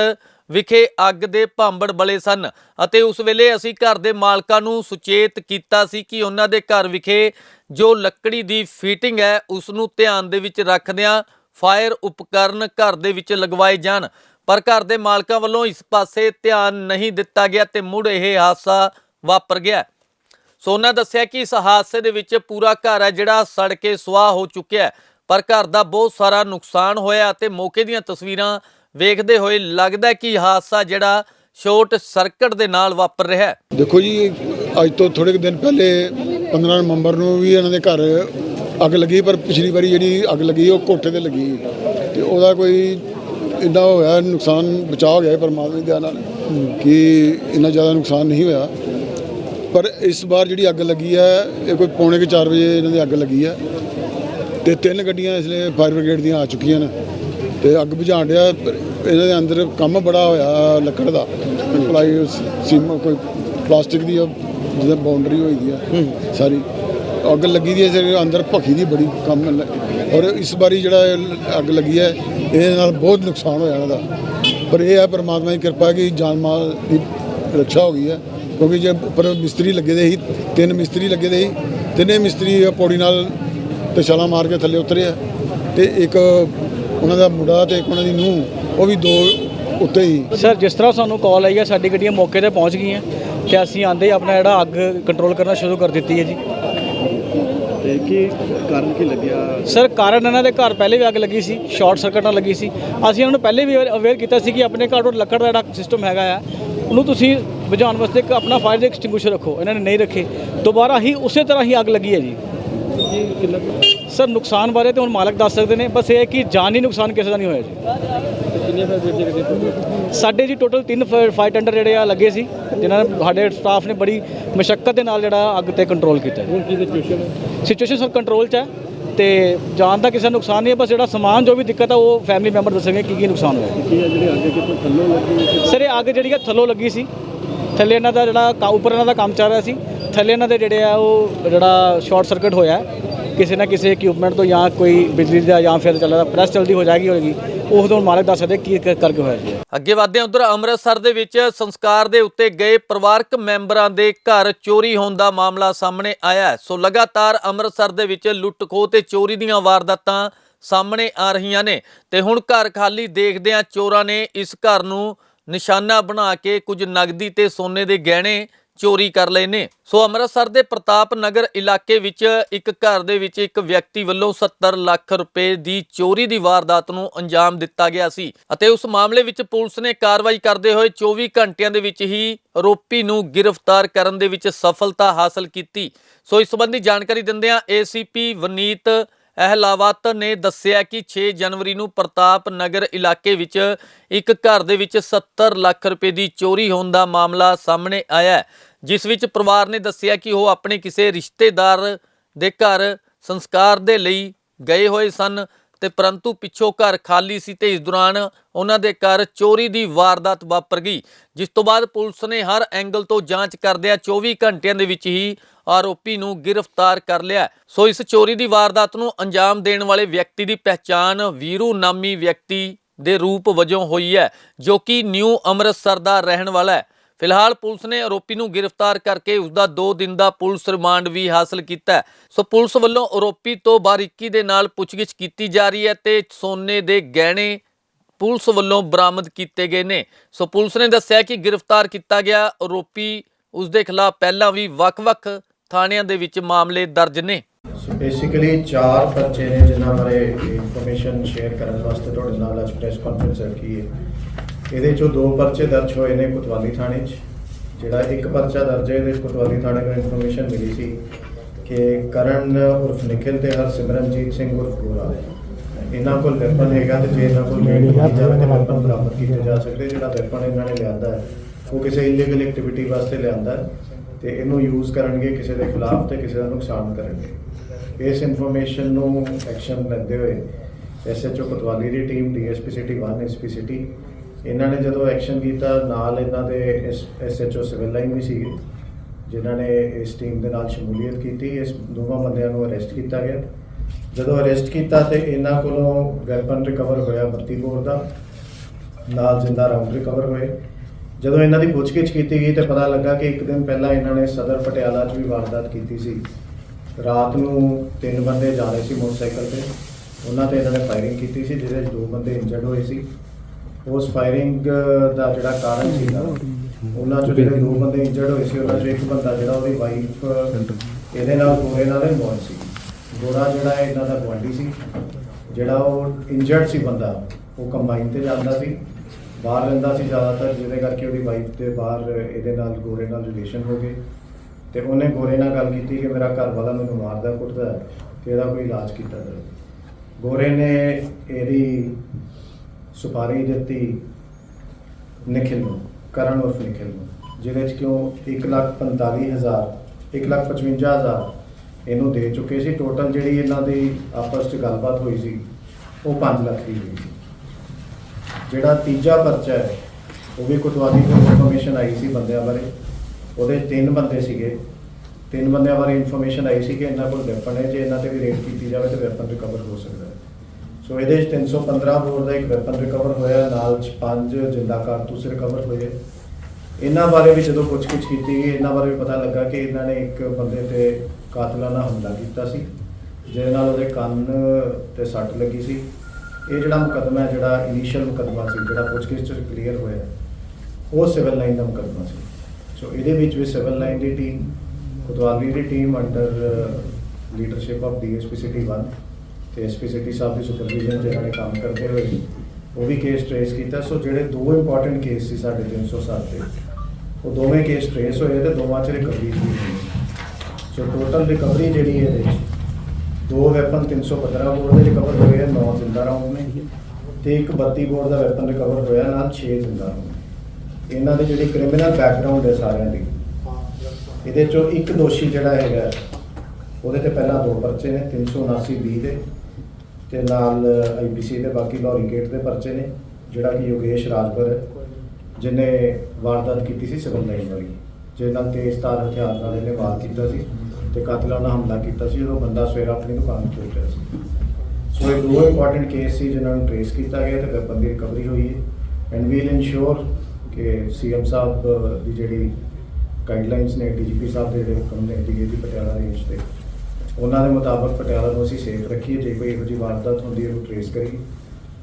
ਵਿਖੇ ਅੱਗ ਦੇ ਭਾਂਬੜ ਬਲੇ ਸਨ ਅਤੇ ਉਸ ਵੇਲੇ ਅਸੀਂ ਘਰ ਦੇ ਮਾਲਕਾਂ ਨੂੰ ਸੁਚੇਤ ਕੀਤਾ ਸੀ ਕਿ ਉਹਨਾਂ ਦੇ ਘਰ ਵਿਖੇ ਜੋ ਲੱਕੜੀ ਦੀ ਫਿਟਿੰਗ ਹੈ, ਉਸ ਨੂੰ ਧਿਆਨ ਦੇ ਵਿੱਚ ਰੱਖਦਿਆਂ ਫਾਇਰ ਉਪਕਰਨ ਘਰ ਦੇ ਵਿੱਚ ਲਗਵਾਏ ਜਾਣ, ਪਰ ਘਰ ਦੇ ਮਾਲਕਾਂ ਵੱਲੋਂ ਇਸ ਪਾਸੇ ਧਿਆਨ ਨਹੀਂ ਦਿੱਤਾ ਗਿਆ ਤੇ ਮੁੜ ਇਹ ਹਾਦਸਾ ਵਾਪਰ ਗਿਆ। ਸੋ ਉਹਨਾਂ ਦੱਸਿਆ ਕਿ ਇਸ ਹਾਦਸੇ ਦੇ ਵਿੱਚ ਪੂਰਾ ਘਰ ਹੈ ਜਿਹੜਾ ਸੜ ਕੇ ਸੁਆਹ ਹੋ ਚੁੱਕਿਆ ਹੈ, ਪਰ ਘਰ ਦਾ ਬਹੁਤ ਸਾਰਾ ਨੁਕਸਾਨ ਹੋਇਆ ਤੇ ਮੌਕੇ ਦੀਆਂ ਤਸਵੀਰਾਂ ਵੇਖਦੇ ਹੋਏ ਲੱਗਦਾ ਕਿ ਹਾਦਸਾ ਜਿਹੜਾ ਸ਼ਾਰਟ ਸਰਕਟ ਦੇ ਨਾਲ ਵਾਪਰ ਰਿਹਾ ਹੈ। ਦੇਖੋ ਜੀ, ਅੱਜ ਤੋਂ ਥੋੜੇ ਕੁ ਦਿਨ ਪਹਿਲੇ 15 ਨਵੰਬਰ ਨੂੰ ਵੀ ਇਹਨਾਂ ਦੇ ਘਰ ਅੱਗ ਲੱਗੀ ਪਰ ਪਿਛਲੀ ਵਾਰੀ ਜਿਹੜੀ ਅੱਗ ਲੱਗੀ ਉਹ ਕੋਠੇ ਤੇ ਲੱਗੀ। ਤੇ ਉਹਦਾ ਕੋਈ ਇੰਨਾ ਹੋਇਆ ਨੁਕਸਾਨ ਬਚਾ ਹੋ ਗਿਆ ਪਰਮਾਤਮਾ ਦੀ ਨਾਲ ਕਿ ਇੰਨਾ ਜ਼ਿਆਦਾ ਨੁਕਸਾਨ ਨਹੀਂ ਹੋਇਆ। ਪਰ ਇਸ ਵਾਰ ਜਿਹੜੀ ਅੱਗ ਲੱਗੀ ਹੈ ਇਹ ਕੋਈ ਪੌਣੇ ਕੁ 4 ਵਜੇ ਇਹਨਾਂ ਦੀ ਅੱਗ ਲੱਗੀ ਹੈ। ਤੇ ਤਿੰਨ ਗੱਡੀਆਂ ਇਸ ਲਈ ਫਾਇਰ ਬ੍ਰਿਗੇਡ ਦੀਆਂ ਆ ਚੁੱਕੀਆਂ ਨੇ। ਤੇ ਅੱਗ ਬੁਝਾਉਣ ਡਿਆ ਇਹਨਾਂ ਦੇ ਅੰਦਰ ਕੰਮ ਬੜਾ ਹੋਇਆ ਲੱਕੜ ਦਾ। ਪਲਾਈ ਸੀਮ ਕੋਈ ਪਲਾਸਟਿਕ ਦੀ ਜਿਹਦਾ ਬਾਉਂਡਰੀ ਹੋਈ ਦੀ ਆ ਸਾਰੀ। ਅੱਗ ਲੱਗੀ ਦੀ ਹੈ ਜਿਹੜੇ ਅੰਦਰ ਭਖੀ ਦੀ ਬੜੀ ਕੰਮ ਔਰ ਇਸ ਵਾਰੀ ਜਿਹੜਾ ਅੱਗ ਲੱਗੀ ਹੈ, ਇਹਦੇ ਨਾਲ ਬਹੁਤ ਨੁਕਸਾਨ ਹੋਇਆ ਇਹਨਾਂ ਦਾ ਪਰ ਇਹ ਹੈ ਪਰਮਾਤਮਾ ਦੀ ਕਿਰਪਾ ਕਿ ਜਾਨ ਮਾਲ ਦੀ ਰੱਖਿਆ ਹੋ ਗਈ ਹੈ, ਕਿਉਂਕਿ ਜੇ ਉੱਪਰ ਮਿਸਤਰੀ ਲੱਗੇ ਦੇ ਸੀ, ਤਿੰਨ ਮਿਸਤਰੀ ਲੱਗੇ ਦੇ ਸੀ, ਤਿੰਨੇ ਮਿਸਤਰੀ ਪੌੜੀ ਨਾਲ ਤੇ ਮਾਰ ਕੇ ਥੱਲੇ ਉਤਰਿਆ ਤੇ ਇੱਕ ਉਹਨਾਂ ਦਾ ਮੁੰਡਾ ਤੇ ਇੱਕ ਉਹਨਾਂ ਦੀ ਨੂੰਹ, ਉਹ ਵੀ ਦੋ ਉੱਤੇ ਹੀ। ਸਰ, ਜਿਸ ਤਰ੍ਹਾਂ ਸਾਨੂੰ ਕਾਲ ਆਈ ਹੈ, ਸਾਡੀ ਗੱਡੀਆਂ ਮੌਕੇ ਤੇ ਪਹੁੰਚ ਗਈਆਂ। ਤੇ ਅਸੀਂ ਆਂਦੇ ਹੀ ਆਪਣਾ ਜਿਹੜਾ ਅੱਗ ਕੰਟਰੋਲ ਕਰਨਾ ਸ਼ੁਰੂ ਕਰ ਦਿੱਤੀ ਹੈ ਜੀ। ਤੇ ਕੀ ਕਾਰਨ ਕੀ ਲੱਗਿਆ? ਸਰ ਕਾਰਨ ਇਹਨਾਂ ਦੇ ਘਰ ਪਹਿਲੇ ਵੀ ਅੱਗ ਲੱਗੀ ਸੀ ਸ਼ਾਰਟ ਸਰਕਟ ਨਾਲ ਲੱਗੀ ਸੀ। ਅਸੀਂ ਇਹਨਾਂ ਨੂੰ ਪਹਿਲੇ ਵੀ ਅਵੇਅਰ ਕੀਤਾ ਸੀ ਕਿ ਆਪਣੇ ਘਰ ਤੋਂ ਲੱਕੜ ਦਾ ਜਿਹੜਾ ਸਿਸਟਮ ਹੈਗਾ ਆ ਉਹਨੂੰ ਤੁਸੀਂ ਬੁਝਾਉਣ ਵਾਸਤੇ ਇੱਕ ਆਪਣਾ ਫਾਇਰ ਦੇ ਐਕਸਟਿੰਗੁਇਸ਼ਰ ਰੱਖੋ ਇਹਨਾਂ ਨੇ ਨਹੀਂ ਰੱਖੇ। ਦੁਬਾਰਾ ਹੀ ਉਸੇ ਤਰ੍ਹਾਂ ਹੀ ਅੱਗ ਲੱਗੀ ਹੈ ਜੀ। ਸਰ ਨੁਕਸਾਨ ਬਾਰੇ ਤੇ ਹੁਣ ਮਾਲਕ ਦੱਸ ਸਕਦੇ ਨੇ ਬਸ ਇਹ ਹੈ ਕਿ ਜਾਨੀ ਨੁਕਸਾਨ ਕਿਸੇ ਦਾ ਨਹੀਂ ਹੋਇਆ ਜੀ। ਫਾਇਰ ਬ੍ਰਿਗੇਡ ਦੇ ਸਾਡੇ ਜੀ ਟੋਟਲ ਤਿੰਨ ਫਾਈਟ ਟੈਂਡਰ ਜਿਹੜੇ ਆ ਲੱਗੇ ਸੀ ਜਿਨ੍ਹਾਂ ਨੇ ਸਾਡੇ ਸਟਾਫ ਨੇ ਬੜੀ ਮੁਸ਼ਕਲ ਦੇ ਨਾਲ ਜਿਹੜਾ ਅੱਗ ਤੇ ਕੰਟਰੋਲ ਕੀਤਾ। ਹੁਣ ਕੀ ਸਿਚੁਏਸ਼ਨ ਹੈ? ਸਿਚੁਏਸ਼ਨ ਸਰ ਕੰਟਰੋਲ 'ਚ ਹੈ ਤੇ ਜਾਨ ਦਾ ਕਿਸੇ ਨੁਕਸਾਨ ਨਹੀਂ ਹੈ ਬਸ ਜਿਹੜਾ ਸਮਾਨ ਜੋ ਵੀ ਦਿੱਕਤ ਹੈ ਉਹ ਫੈਮਿਲੀ ਮੈਂਬਰ ਦੱਸਣਗੇ ਕੀ ਕੀ ਨੁਕਸਾਨ ਹੋਇਆ ਸਰ ਇਹ ਅੱਗ ਜਿਹੜੀ ਹੈ ਥੱਲੋਂ ਲੱਗੀ ਸੀ। ਥੱਲੇ ਇਹਨਾਂ ਦਾ ਜਿਹੜਾ ਉੱਪਰ ਇਹਨਾਂ ਦਾ ਕੰਮ ਚੱਲ ਰਿਹਾ ਸੀ। ਥੱਲੇ ਇਹਨਾਂ ਦੇ ਜਿਹੜੇ ਆ ਉਹ ਜਿਹੜਾ ਸ਼ਾਰਟ ਸਰਕਟ ਹੋਇਆ। ਕਿਸੇ ਨਾ ਕਿਸੇ ਇਕਵਿਪਮੈਂਟ ਤੋਂ ਜਾਂ ਕੋਈ ਬਿਜਲੀ ਦਾ ਜਾਂ ਫਿਰ ਚੱਲਦਾ ਪ੍ਰੈਸ ਚਲਦੀ ਹੋ ਜਾਏਗੀ ਹੋਏਗੀ। ਉਹ ਤੋਂ ਮਾਲਕ ਦੱਸ ਸਕਦੇ ਕੀ ਕਰਕੇ ਹੋਇਆ ਜੀ। ਅੱਗੇ ਵਧਦੇ ਉਧਰ ਅੰਮ੍ਰਿਤਸਰ ਦੇ ਵਿੱਚ ਸੰਸਕਾਰ ਦੇ ਉੱਤੇ ਗਏ ਪਰਿਵਾਰਕ ਮੈਂਬਰਾਂ ਦੇ ਘਰ ਚੋਰੀ ਹੋਣ ਦਾ ਮਾਮਲਾ ਸਾਹਮਣੇ ਆਇਆ ਸੋ ਲਗਾਤਾਰ ਅੰਮ੍ਰਿਤਸਰ ਦੇ ਵਿੱਚ ਲੁੱਟ ਖੋਹ ਤੇ ਚੋਰੀ ਦੀਆਂ ਵਾਰਦਾਤਾਂ ਸਾਹਮਣੇ ਆ ਰਹੀਆਂ ਨੇ। ਤੇ ਹੁਣ ਘਰ ਖਾਲੀ ਦੇਖਦਿਆਂ ਚੋਰਾਂ ਨੇ ਇਸ ਘਰ ਨੂੰ ਨਿਸ਼ਾਨਾ ਬਣਾ ਕੇ ਕੁਝ ਨਗਦੀ ਤੇ ਸੋਨੇ ਦੇ ਗਹਿਣੇ ਚੋਰੀ ਕਰ ਲਏ ਨੇ। ਸੋ ਅੰਮ੍ਰਿਤਸਰ ਦੇ ਪ੍ਰਤਾਪ ਨਗਰ ਇਲਾਕੇ ਵਿੱਚ ਇੱਕ ਘਰ ਦੇ ਵਿੱਚ ਇੱਕ ਵਿਅਕਤੀ ਵੱਲੋਂ 70 ਲੱਖ ਰੁਪਏ ਦੀ ਚੋਰੀ ਦੀ ਵਾਰਦਾਤ ਨੂੰ ਅੰਜਾਮ ਦਿੱਤਾ ਗਿਆ ਸੀ ਅਤੇ ਉਸ ਮਾਮਲੇ ਵਿੱਚ ਪੁਲਿਸ ਨੇ ਕਾਰਵਾਈ ਕਰਦੇ ਹੋਏ 24 ਘੰਟਿਆਂ ਦੇ ਵਿੱਚ ਹੀ ਆਰੋਪੀ ਨੂੰ ਗ੍ਰਿਫਤਾਰ ਕਰਨ ਦੇ ਵਿੱਚ ਸਫਲਤਾ ਹਾਸਲ ਕੀਤੀ। ਸੋ ਇਸ ਸੰਬੰਧੀ ਜਾਣਕਾਰੀ ਦਿੰਦਿਆਂ ਏਸੀਪੀ ਵਨੀਤ ਅਹਲਾਵਤ ਨੇ ਦੱਸਿਆ ਕਿ 6 ਜਨਵਰੀ ਨੂੰ ਪ੍ਰਤਾਪ ਨਗਰ ਇਲਾਕੇ ਵਿੱਚ ਇੱਕ ਘਰ ਦੇ ਵਿੱਚ 70 ਲੱਖ ਰੁਪਏ ਦੀ ਚੋਰੀ ਹੋਣ ਦਾ ਮਾਮਲਾ ਸਾਹਮਣੇ ਆਇਆ ਹੈ। ਜਿਸ ਵਿੱਚ ਪਰਿਵਾਰ ਨੇ ਦੱਸਿਆ ਕਿ ਉਹ ਆਪਣੇ ਕਿਸੇ ਰਿਸ਼ਤੇਦਾਰ ਦੇ ਘਰ ਸੰਸਕਾਰ ਦੇ ਲਈ ਗਏ ਹੋਏ ਸਨ ਤੇ ਪਰੰਤੂ ਪਿੱਛੋਂ ਘਰ ਖਾਲੀ ਸੀ ਤੇ ਇਸ ਦੌਰਾਨ ਉਹਨਾਂ ਦੇ ਘਰ ਚੋਰੀ ਦੀ ਵਾਰਦਾਤ ਵਾਪਰ ਗਈ, ਜਿਸ ਤੋਂ ਬਾਅਦ ਪੁਲਿਸ ਨੇ ਹਰ ਐਂਗਲ ਤੋਂ ਜਾਂਚ ਕਰਦਿਆਂ 24 ਘੰਟਿਆਂ ਦੇ ਵਿੱਚ ਹੀ ਆਰੋਪੀ ਨੂੰ ਗ੍ਰਿਫਤਾਰ ਕਰ ਲਿਆ। ਸੋ ਇਸ ਚੋਰੀ ਦੀ ਵਾਰਦਾਤ ਨੂੰ ਅੰਜਾਮ ਦੇਣ ਵਾਲੇ ਵਿਅਕਤੀ ਦੀ ਪਹਿਚਾਣ ਵੀਰੂ ਨਾਮੀ ਵਿਅਕਤੀ ਦੇ ਰੂਪ ਵਜੋਂ ਹੋਈ ਹੈ, ਜੋ ਕਿ ਨਿਊ ਅੰਮ੍ਰਿਤਸਰ ਦਾ ਰਹਿਣ ਵਾਲਾ ਹੈ। ਫਿਲਹਾਲ ਪੁਲਿਸ ਨੇ ਆਰੋਪੀ ਨੂੰ ਗ੍ਰਿਫਤਾਰ ਕਰਕੇ ਉਸ ਦਾ 2 ਦਿਨ ਦਾ ਪੁਲਿਸ ਰਿਮਾਂਡ ਵੀ ਹਾਸਲ ਕੀਤਾ ਹੈ। ਸੋ ਪੁਲਿਸ ਵੱਲੋਂ ਆਰੋਪੀ ਤੋਂ ਬਾਰੀਕੀ ਦੇ ਨਾਲ ਪੁੱਛਗਿੱਛ ਕੀਤੀ ਜਾ ਰਹੀ ਹੈ ਤੇ ਸੋਨੇ ਦੇ ਗਹਿਣੇ ਪੁਲਿਸ ਵੱਲੋਂ ਬਰਾਮਦ ਕੀਤੇ ਗਏ ਨੇ। ਸੋ ਪੁਲਿਸ ਨੇ ਦੱਸਿਆ ਕਿ ਗ੍ਰਿਫਤਾਰ ਕੀਤਾ ਗਿਆ ਆਰੋਪੀ ਉਸ ਦੇ ਖਿਲਾਫ ਪਹਿਲਾਂ ਵੀ ਵੱਖ-ਵੱਖ ਥਾਣਿਆਂ ਦੇ ਵਿੱਚ ਮਾਮਲੇ ਦਰਜ ਨੇ। ਬੇਸਿਕਲੀ ਚਾਰ ਪਰਚੇ ਨੇ ਜਿਨ੍ਹਾਂ ਬਾਰੇ ਇਨਫੋਰਮੇਸ਼ਨ ਸ਼ੇਅਰ ਕਰਨ ਵਾਸਤੇ ਤੁਹਾਡੇ ਨਾਲ ਅੱਜ ਪ੍ਰੈਸ ਕਾਨਫਰੰਸ ਰੱਖੀ ਹੈ। ਇਹਦੇ ਚੋਂ ਦੋ ਪਰਚੇ ਦਰਜ ਹੋਏ ਨੇ ਕੋਤਵਾਲੀ ਥਾਣੇ 'ਚ, ਜਿਹੜਾ ਇੱਕ ਪਰਚਾ ਦਰਜ ਹੈ ਇਹਦੇ 'ਚ ਕੋਤਵਾਲੀ ਥਾਣੇ ਨੂੰ ਇਨਫੋਰਮੇਸ਼ਨ ਮਿਲੀ ਸੀ ਕਿ ਕਰਨ ਉਰਫ ਨਿਖਿਲ ਤੇ ਹਰਸਿਮਰਨਜੀਤ ਸਿੰਘ ਉਰਫ ਗੋਰਾ ਇਹਨਾਂ ਕੋਲ ਵੈਪਨ ਹੈਗਾ ਤੇ ਜੇ ਇਹਨਾਂ ਕੋਲ ਜਾਵੇ ਤਾਂ ਵੈਪਨ ਬਰਾਮਦ ਕੀਤੇ ਜਾ ਸਕਦੇ, ਜਿਹੜਾ ਵੈਪਨ ਇਹਨਾਂ ਨੇ ਲਿਆਂਦਾ ਹੈ, ਉਹ ਕਿਸੇ ਇਲੀਗਲ ਐਕਟੀਵਿਟੀ ਵਾਸਤੇ ਲਿਆਂਦਾ ਹੈ ਤੇ ਇਹਨੂੰ ਯੂਜ਼ ਕਰਨਗੇ ਕਿਸੇ ਦੇ ਖਿਲਾਫ ਤੇ ਕਿਸੇ ਦਾ ਨੁਕਸਾਨ ਕਰਨਗੇ। ਇਸ ਇਨਫੋਰਮੇਸ਼ਨ ਨੂੰ ਐਕਸ਼ਨ ਲੈਂਦੇ ਹੋਏ ਐਸਐਚਓ ਕੋਤਵਾਲੀ ਦੀ team DSP city 1 SP city ਇਹਨਾਂ ਨੇ ਜਦੋਂ ਐਕਸ਼ਨ ਕੀਤਾ, ਨਾਲ ਇਹਨਾਂ ਦੇ ਐਸਐਚਓ ਸਿਵਲ ਲਾਈਨ ਵੀ ਸੀਗੇ, ਜਿਨ੍ਹਾਂ ਨੇ ਇਸ ਟੀਮ ਦੇ ਨਾਲ ਸ਼ਮੂਲੀਅਤ ਕੀਤੀ, ਇਸ ਦੋਵਾਂ ਬੰਦਿਆਂ ਨੂੰ ਅਰੈਸਟ ਕੀਤਾ ਗਿਆ। ਜਦੋਂ ਅਰੈਸਟ ਕੀਤਾ ਤੇ ਇਹਨਾਂ ਕੋਲੋਂ ਵੈਪਨ ਰਿਕਵਰ ਹੋਇਆ 32 ਬੋਰ ਦਾ, ਨਾਲ ਜਿੰਦਾ ਰਾਉਂਡ ਰਿਕਵਰ ਹੋਏ। ਜਦੋਂ ਇਹਨਾਂ ਦੀ ਪੁੱਛਗਿੱਛ ਕੀਤੀ ਗਈ ਤੇ ਪਤਾ ਲੱਗਾ ਕਿ ਇੱਕ ਦਿਨ ਪਹਿਲਾਂ ਇਹਨਾਂ ਨੇ ਸਦਰ ਪਟਿਆਲਾ 'ਚ ਵੀ ਵਾਰਦਾਤ ਕੀਤੀ ਸੀ। ਰਾਤ ਨੂੰ ਤਿੰਨ ਬੰਦੇ ਜਾ ਰਹੇ ਸੀ ਮੋਟਰਸਾਈਕਲ ਤੇ। ਉਹਨਾਂ ਤੇ ਇਹਨਾਂ ਨੇ ਫਾਇਰਿੰਗ ਕੀਤੀ ਸੀ, ਜਿਹਦੇ 'ਚ ਦੋ ਬੰਦੇ ਇੰਜਰਡ ਹੋਏ ਸੀ। ਉਸ ਫਾਇਰਿੰਗ ਦਾ ਜਿਹੜਾ ਕਾਰਨ ਸੀਗਾ, ਉਹਨਾਂ 'ਚੋਂ ਜਿਹੜੇ ਦੋ ਬੰਦੇ ਇੰਜਰਡ ਹੋਏ ਸੀ, ਉਹਨਾਂ 'ਚੋਂ ਇੱਕ ਬੰਦਾ ਜਿਹੜਾ ਉਹਦੀ ਵਾਈਫ ਇਹਦੇ ਨਾਲ ਗੋਰੇ ਨਾਲ ਇਨਵੋਲਵ ਸੀ। ਗੋਰਾ ਜਿਹੜਾ ਇਹਨਾਂ ਦਾ ਗੁਆਂਢੀ ਸੀ। ਜਿਹੜਾ ਉਹ ਇੰਜਰਡ ਸੀ ਬੰਦਾ, ਉਹ ਕੰਬਾਈਨ ਤੇ ਜਾਂਦਾ ਸੀ। ਬਾਹਰ ਰਹਿੰਦਾ ਸੀ ਜ਼ਿਆਦਾਤਰ, ਜਿਹਦੇ ਕਰਕੇ ਉਹਦੀ ਵਾਈਫ ਦੇ ਬਾਹਰ ਇਹਦੇ ਨਾਲ ਗੋਰੇ ਨਾਲ ਰਿਲੇਸ਼ਨ ਹੋ ਗਏ। ਤੇ ਉਹਨੇ ਗੋਰੇ ਨਾਲ ਗੱਲ ਕੀਤੀ ਕਿ ਮੇਰਾ ਘਰ ਵਾਲਾ ਮੈਨੂੰ ਮਾਰਦਾ ਕੁੱਟਦਾ ਹੈ ਤੇ ਇਹਦਾ ਕੋਈ ਇਲਾਜ ਕੀਤਾ ਜਾਵੇ। ਗੋਰੇ ਨੇ ਇਹਦੀ ਸੁਪਾਰੀ ਦਿੱਤੀ ਨਿਖਿਲ ਨੂੰ, ਕਰਨ ਉਰਫ ਨਿਖਿਲ ਨੂੰ, ਜਿਹਦੇ ਚ ਕਿਉਂ 145000 155000 ਇਹਨੂੰ ਦੇ ਚੁੱਕੇ ਸੀ। ਟੋਟਲ ਜਿਹੜੀ ਇਹਨਾਂ ਦੀ ਆਪਸ ਚ ਗੱਲਬਾਤ ਹੋਈ ਸੀ, ਉਹ 5 ਲੱਖ ਦੀ ਹੋਈ ਸੀ। ਜਿਹੜਾ ਤੀਜਾ ਪਰਚਾ ਹੈ, ਉਹ ਵੀ ਕੋਤਵਾਲੀ ਤੋਂ ਇਨਫੋਰਮੇਸ਼ਨ ਆਈ ਸੀ ਬੰਦਿਆਂ ਬਾਰੇ। ਉਹਦੇ 'ਚ ਤਿੰਨ ਬੰਦੇ ਸੀਗੇ। ਤਿੰਨ ਬੰਦਿਆਂ ਬਾਰੇ ਇਨਫੋਰਮੇਸ਼ਨ ਆਈ ਸੀ ਕਿ ਇਹਨਾਂ ਕੋਲ ਵੈਪਨ ਹੈ। ਜੇ ਇਹਨਾਂ ਤੇ ਵੀ ਰੇਡ ਕੀਤੀ ਜਾਵੇ ਤਾਂ ਵੈਪਨ ਰਿਕਵਰ ਹੋ ਸਕਦਾ ਸੋ ਇਹਦੇ 'ਚ 315 ਬੋਰ ਦਾ ਇੱਕ ਵੈਪਨ ਰਿਕਵਰ ਹੋਇਆ, ਨਾਲ 'ਚ ਪੰਜ ਜਿੰਦਾ ਕਾਰਤੂਸ ਰਿਕਵਰ ਹੋਏ। ਇਹਨਾਂ ਬਾਰੇ ਵੀ ਜਦੋਂ ਪੁੱਛਗਿੱਛ ਕੀਤੀ ਗਈ, ਇਹਨਾਂ ਬਾਰੇ ਵੀ ਪਤਾ ਲੱਗਾ ਕਿ ਇਹਨਾਂ ਨੇ ਇੱਕ ਬੰਦੇ ਤੇ ਕਾਤਲਾਨਾ ਹਮਲਾ ਕੀਤਾ ਸੀ, ਜਿਹਦੇ ਨਾਲ ਉਹਦੇ ਕੰਨ ਤੇ ਸੱਟ ਲੱਗੀ ਸੀ। ਇਹ ਜਿਹੜਾ ਮੁਕੱਦਮਾ ਹੈ, ਜਿਹੜਾ ਇਨੀਸ਼ੀਅਲ ਮੁਕੱਦਮਾ ਸੀ, ਜਿਹੜਾ ਪੁੱਛਗਿੱਛ ਚ ਕਲੀਅਰ ਹੋਇਆ, ਉਹ ਸਿਵਲ ਲਾਈਨ ਦਾ ਮੁਕੱਦਮਾ ਸੀ। ਸੋ ਇਹਦੇ ਵਿੱਚ ਵੀ ਸਿਵਲ ਲਾਈਨ ਦੀ team Kotwali the team under leadership of DSP city 1 ਤੇ ਐਸਪੀ ਸਿਟੀ ਸਾਹਿਬ ਦੀ ਸੁਪਰਵਿਜ਼ਨ ਜਿਹਨਾਂ ਨੇ ਕੰਮ ਕਰਦੇ ਹੋਏ ਉਹ ਵੀ ਕੇਸ ਟ੍ਰੇਸ ਕੀਤਾ। ਸੋ ਜਿਹੜੇ ਦੋ ਇੰਪੋਰਟੈਂਟ ਕੇਸ ਸੀ ਸਾਡੇ 307 ਦੇ, ਉਹ ਦੋਵੇਂ ਕੇਸ ਟ੍ਰੇਸ ਹੋਏ ਤੇ ਦੋਵਾਂ ਚ ਰਿਕਵਰੀ ਹੋਈ। ਸੋ ਟੋਟਲ ਰਿਕਵਰੀ ਜਿਹੜੀ ਹੈ ਇਹਦੇ ਵਿੱਚ ਦੋ ਵੈਪਨ 315 ਬੋਰ ਦੇ ਰਿਕਵਰ ਹੋਏ ਆ 9 ਜ਼ਿੰਦਾ ਰਾਉਂਡ ਨੇ। ਤੇ ਇੱਕ 32 ਬੋਰ ਦਾ ਵੈਪਨ ਰਿਕਵਰ ਹੋਇਆ, ਨਾਲ 6 ਜ਼ਿੰਦਾ ਰਾਉਂਡ ਇਹਨਾਂ ਦੇ ਜਿਹੜੀ ਕ੍ਰਿਮੀਨਲ ਬੈਕਗ੍ਰਾਉਂਡ ਹੈ ਸਾਰਿਆਂ ਦੀ, ਇਹਦੇ ਚੋਂ ਇੱਕ ਦੋਸ਼ੀ ਜਿਹੜਾ ਹੈਗਾ, ਉਹਦੇ ਤੇ ਪਹਿਲਾਂ ਦੋ ਪਰਚੇ ਨੇ 379 ਬੀ ਦੇ। ਤੇ ਨਾਲ ਆਈਪੀਸੀ ਦੇ ਬਾਕੀ ਲਾਹੌਰੀ ਗੇਟ ਦੇ ਪਰਚੇ ਨੇ, ਜਿਹੜਾ ਕਿ ਯੋਗੇਸ਼ ਰਾਜਪੁਰ ਹੈ ਜਿਹਨੇ ਵਾਰਦਾਤ ਕੀਤੀ ਸੀ ਸਿਵਲ ਲਾਈਨ ਵਾਲੀ ਜਿਹਦੇ ਨਾਲ ਤੇਜ਼ ਤਾਰ ਹਥਿਆਰ ਨਾਲ ਇਹਨੇ ਵਾਰ ਕੀਤਾ ਸੀ ਤੇ ਕਾਤਲਾਨਾ ਹਮਲਾ ਕੀਤਾ ਸੀ ਜਦੋਂ ਬੰਦਾ ਸਵੇਰਾ ਆਪਣੀ ਦੁਕਾਨ ਤੋਂ ਉੱਠਿਆ ਸੀ। ਸੋ ਇਹ ਦੋ ਇੰਪੋਰਟੈਂਟ ਕੇਸ ਸੀ, ਜਿਨ੍ਹਾਂ ਨੂੰ ਟ੍ਰੇਸ ਕੀਤਾ ਗਿਆ ਤੇ ਵੈਪਨ ਦੀ ਰਿਕਵਰੀ ਹੋਈ ਹੈ। ਐਂਡ ਵੀਲ ਇਨਸ਼ੋਰ ਕਿ ਸੀਐਮ ਸਾਹਿਬ ਦੀ ਜਿਹੜੀ ਗਾਈਡਲਾਈਨਸ ਨੇ ਡੀਜੀਪੀ ਸਾਹਿਬ ਦੇ ਜਿਹੜੇ ਹੁਕਮ ਨੇ ਡੀਏਜੀ ਪਟਿਆਲਾ ਰੇਂਜ 'ਤੇ ਉਹਨਾਂ ਦੇ ਮੁਤਾਬਕ ਪਟਿਆਲਾ ਨੂੰ ਅਸੀਂ ਸੇਫ ਰੱਖੀਏ ਜੇ ਕੋਈ ਇਹੋ ਜਿਹੀ ਵਾਰਦਾਤ ਹੁੰਦੀ ਹੈ ਉਹਨੂੰ ਟ੍ਰੇਸ ਕਰੀਏ।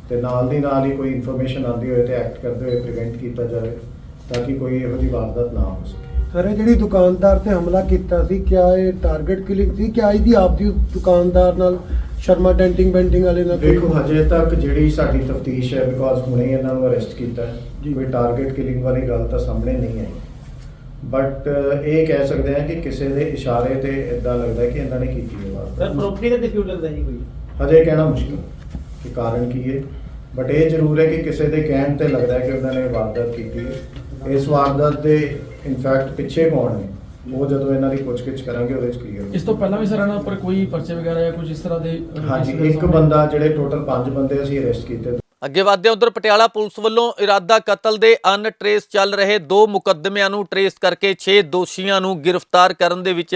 ਤੇ ਨਾਲ ਦੀ ਨਾਲ ਹੀ ਕੋਈ ਇਨਫੋਰਮੇਸ਼ਨ ਆਉਂਦੀ ਹੋਏ ਤੇ ਐਕਟ ਕਰਦੇ ਹੋਏ ਪ੍ਰੀਵੈਂਟ ਕੀਤਾ ਜਾਵੇ ਤਾਂ ਕਿ ਕੋਈ ਇਹੋ ਜਿਹੀ ਵਾਰਦਾਤ ਨਾ ਹੋ ਸਕੇ। ਸਰ ਇਹ ਜਿਹੜੀ ਦੁਕਾਨਦਾਰ ਤੇ ਹਮਲਾ ਕੀਤਾ ਸੀ ਕਿਆ ਇਹ ਟਾਰਗੇਟ ਕਿਲਿੰਗ ਸੀ ਕਿਆ ਇਹਦੀ ਆਪਦੀ ਦੁਕਾਨਦਾਰ ਨਾਲ ਸ਼ਰਮਾ ਡੈਂਟਿੰਗ ਬੈਂਟਿੰਗ ਵਾਲੇ ਨਾਲ ਦੇਖੋ ਹਜੇ ਤੱਕ ਜਿਹੜੀ ਸਾਡੀ ਤਫਤੀਸ਼ ਹੈ ਬਿਕੋਜ਼ ਹੁਣੇ ਇਹਨਾਂ ਨੂੰ ਅਰੈਸਟ ਕੀਤਾ ਹੈ। ਕੋਈ ਟਾਰਗੇਟ ਕਿਲਿੰਗ ਵਾਲੀ ਗੱਲ ਤਾਂ ਸਾਹਮਣੇ ਨਹੀਂ ਆਈ। ਬਟ ਇਹ ਕਹਿ ਸਕਦੇ ਹਾਂ ਕਿ ਕਿਸੇ ਦੇ ਇਸ਼ਾਰੇ ਤੇ ਇਦਾਂ ਲੱਗਦਾ ਕਿ ਇਹਨਾਂ ਨੇ ਕੀਤੀ ਹੈ ਵਾਰਦਾਤ ਸਰ ਪ੍ਰਾਪਰਟੀ ਦਾ ਡਿਸਪਿਊਟ ਲੱਗਦਾ ਜੀ ਕੋਈ? ਹਜੇ ਕਹਿਣਾ ਮੁਸ਼ਕਿਲ ਕਿ ਕਾਰਨ ਕੀ ਹੈ। ਬਟ ਇਹ ਜ਼ਰੂਰ ਹੈ ਕਿ ਕਿਸੇ ਦੇ ਕਹਿਣ ਤੇ ਲੱਗਦਾ ਕਿ ਉਹਨਾਂ ਨੇ ਵਾਰਦਾਤ ਕੀਤੀ ਹੈ। ਇਸ ਵਾਰਦਾਤ ਦੇ ਇਨਫੈਕਟ ਪਿੱਛੇ ਕੌਣ ਨੇ? ਉਹ ਜਦੋਂ ਇਹਨਾਂ ਦੀ ਪੁੱਛਗਿੱਛ ਕਰਾਂਗੇ ਉਹਦੇ ਚ ਕਲੀਅਰ ਇਸ ਤੋਂ ਪਹਿਲਾਂ ਵੀ ਸਰ ਇਹਨਾਂ ਉੱਪਰ ਕੋਈ ਪਰਚੇ ਵਗੈਰਾ ਜਾਂ ਕੁਝ ਇਸ ਤਰ੍ਹਾਂ ਦੇ ਹਾਂਜੀ ਇੱਕ ਬੰਦਾ ਜਿਹੜੇ ਟੋਟਲ 5 ਬੰਦੇ ਅਸੀਂ ਅਰੈਸਟ ਕੀਤੇ ਅੱਗੇ ਵਧਦੇ ਉਧਰ ਪਟਿਆਲਾ ਪੁਲਿਸ ਵੱਲੋਂ ਇਰਾਦਾ ਕਤਲ ਦੇ ਅਨਟ੍ਰੇਸ ਚੱਲ ਰਹੇ ਦੋ ਮੁਕੱਦਮਿਆਂ ਨੂੰ ਟ੍ਰੇਸ ਕਰਕੇ 6 ਦੋਸ਼ੀਆਂ ਨੂੰ ਗ੍ਰਿਫਤਾਰ ਕਰਨ ਦੇ ਵਿੱਚ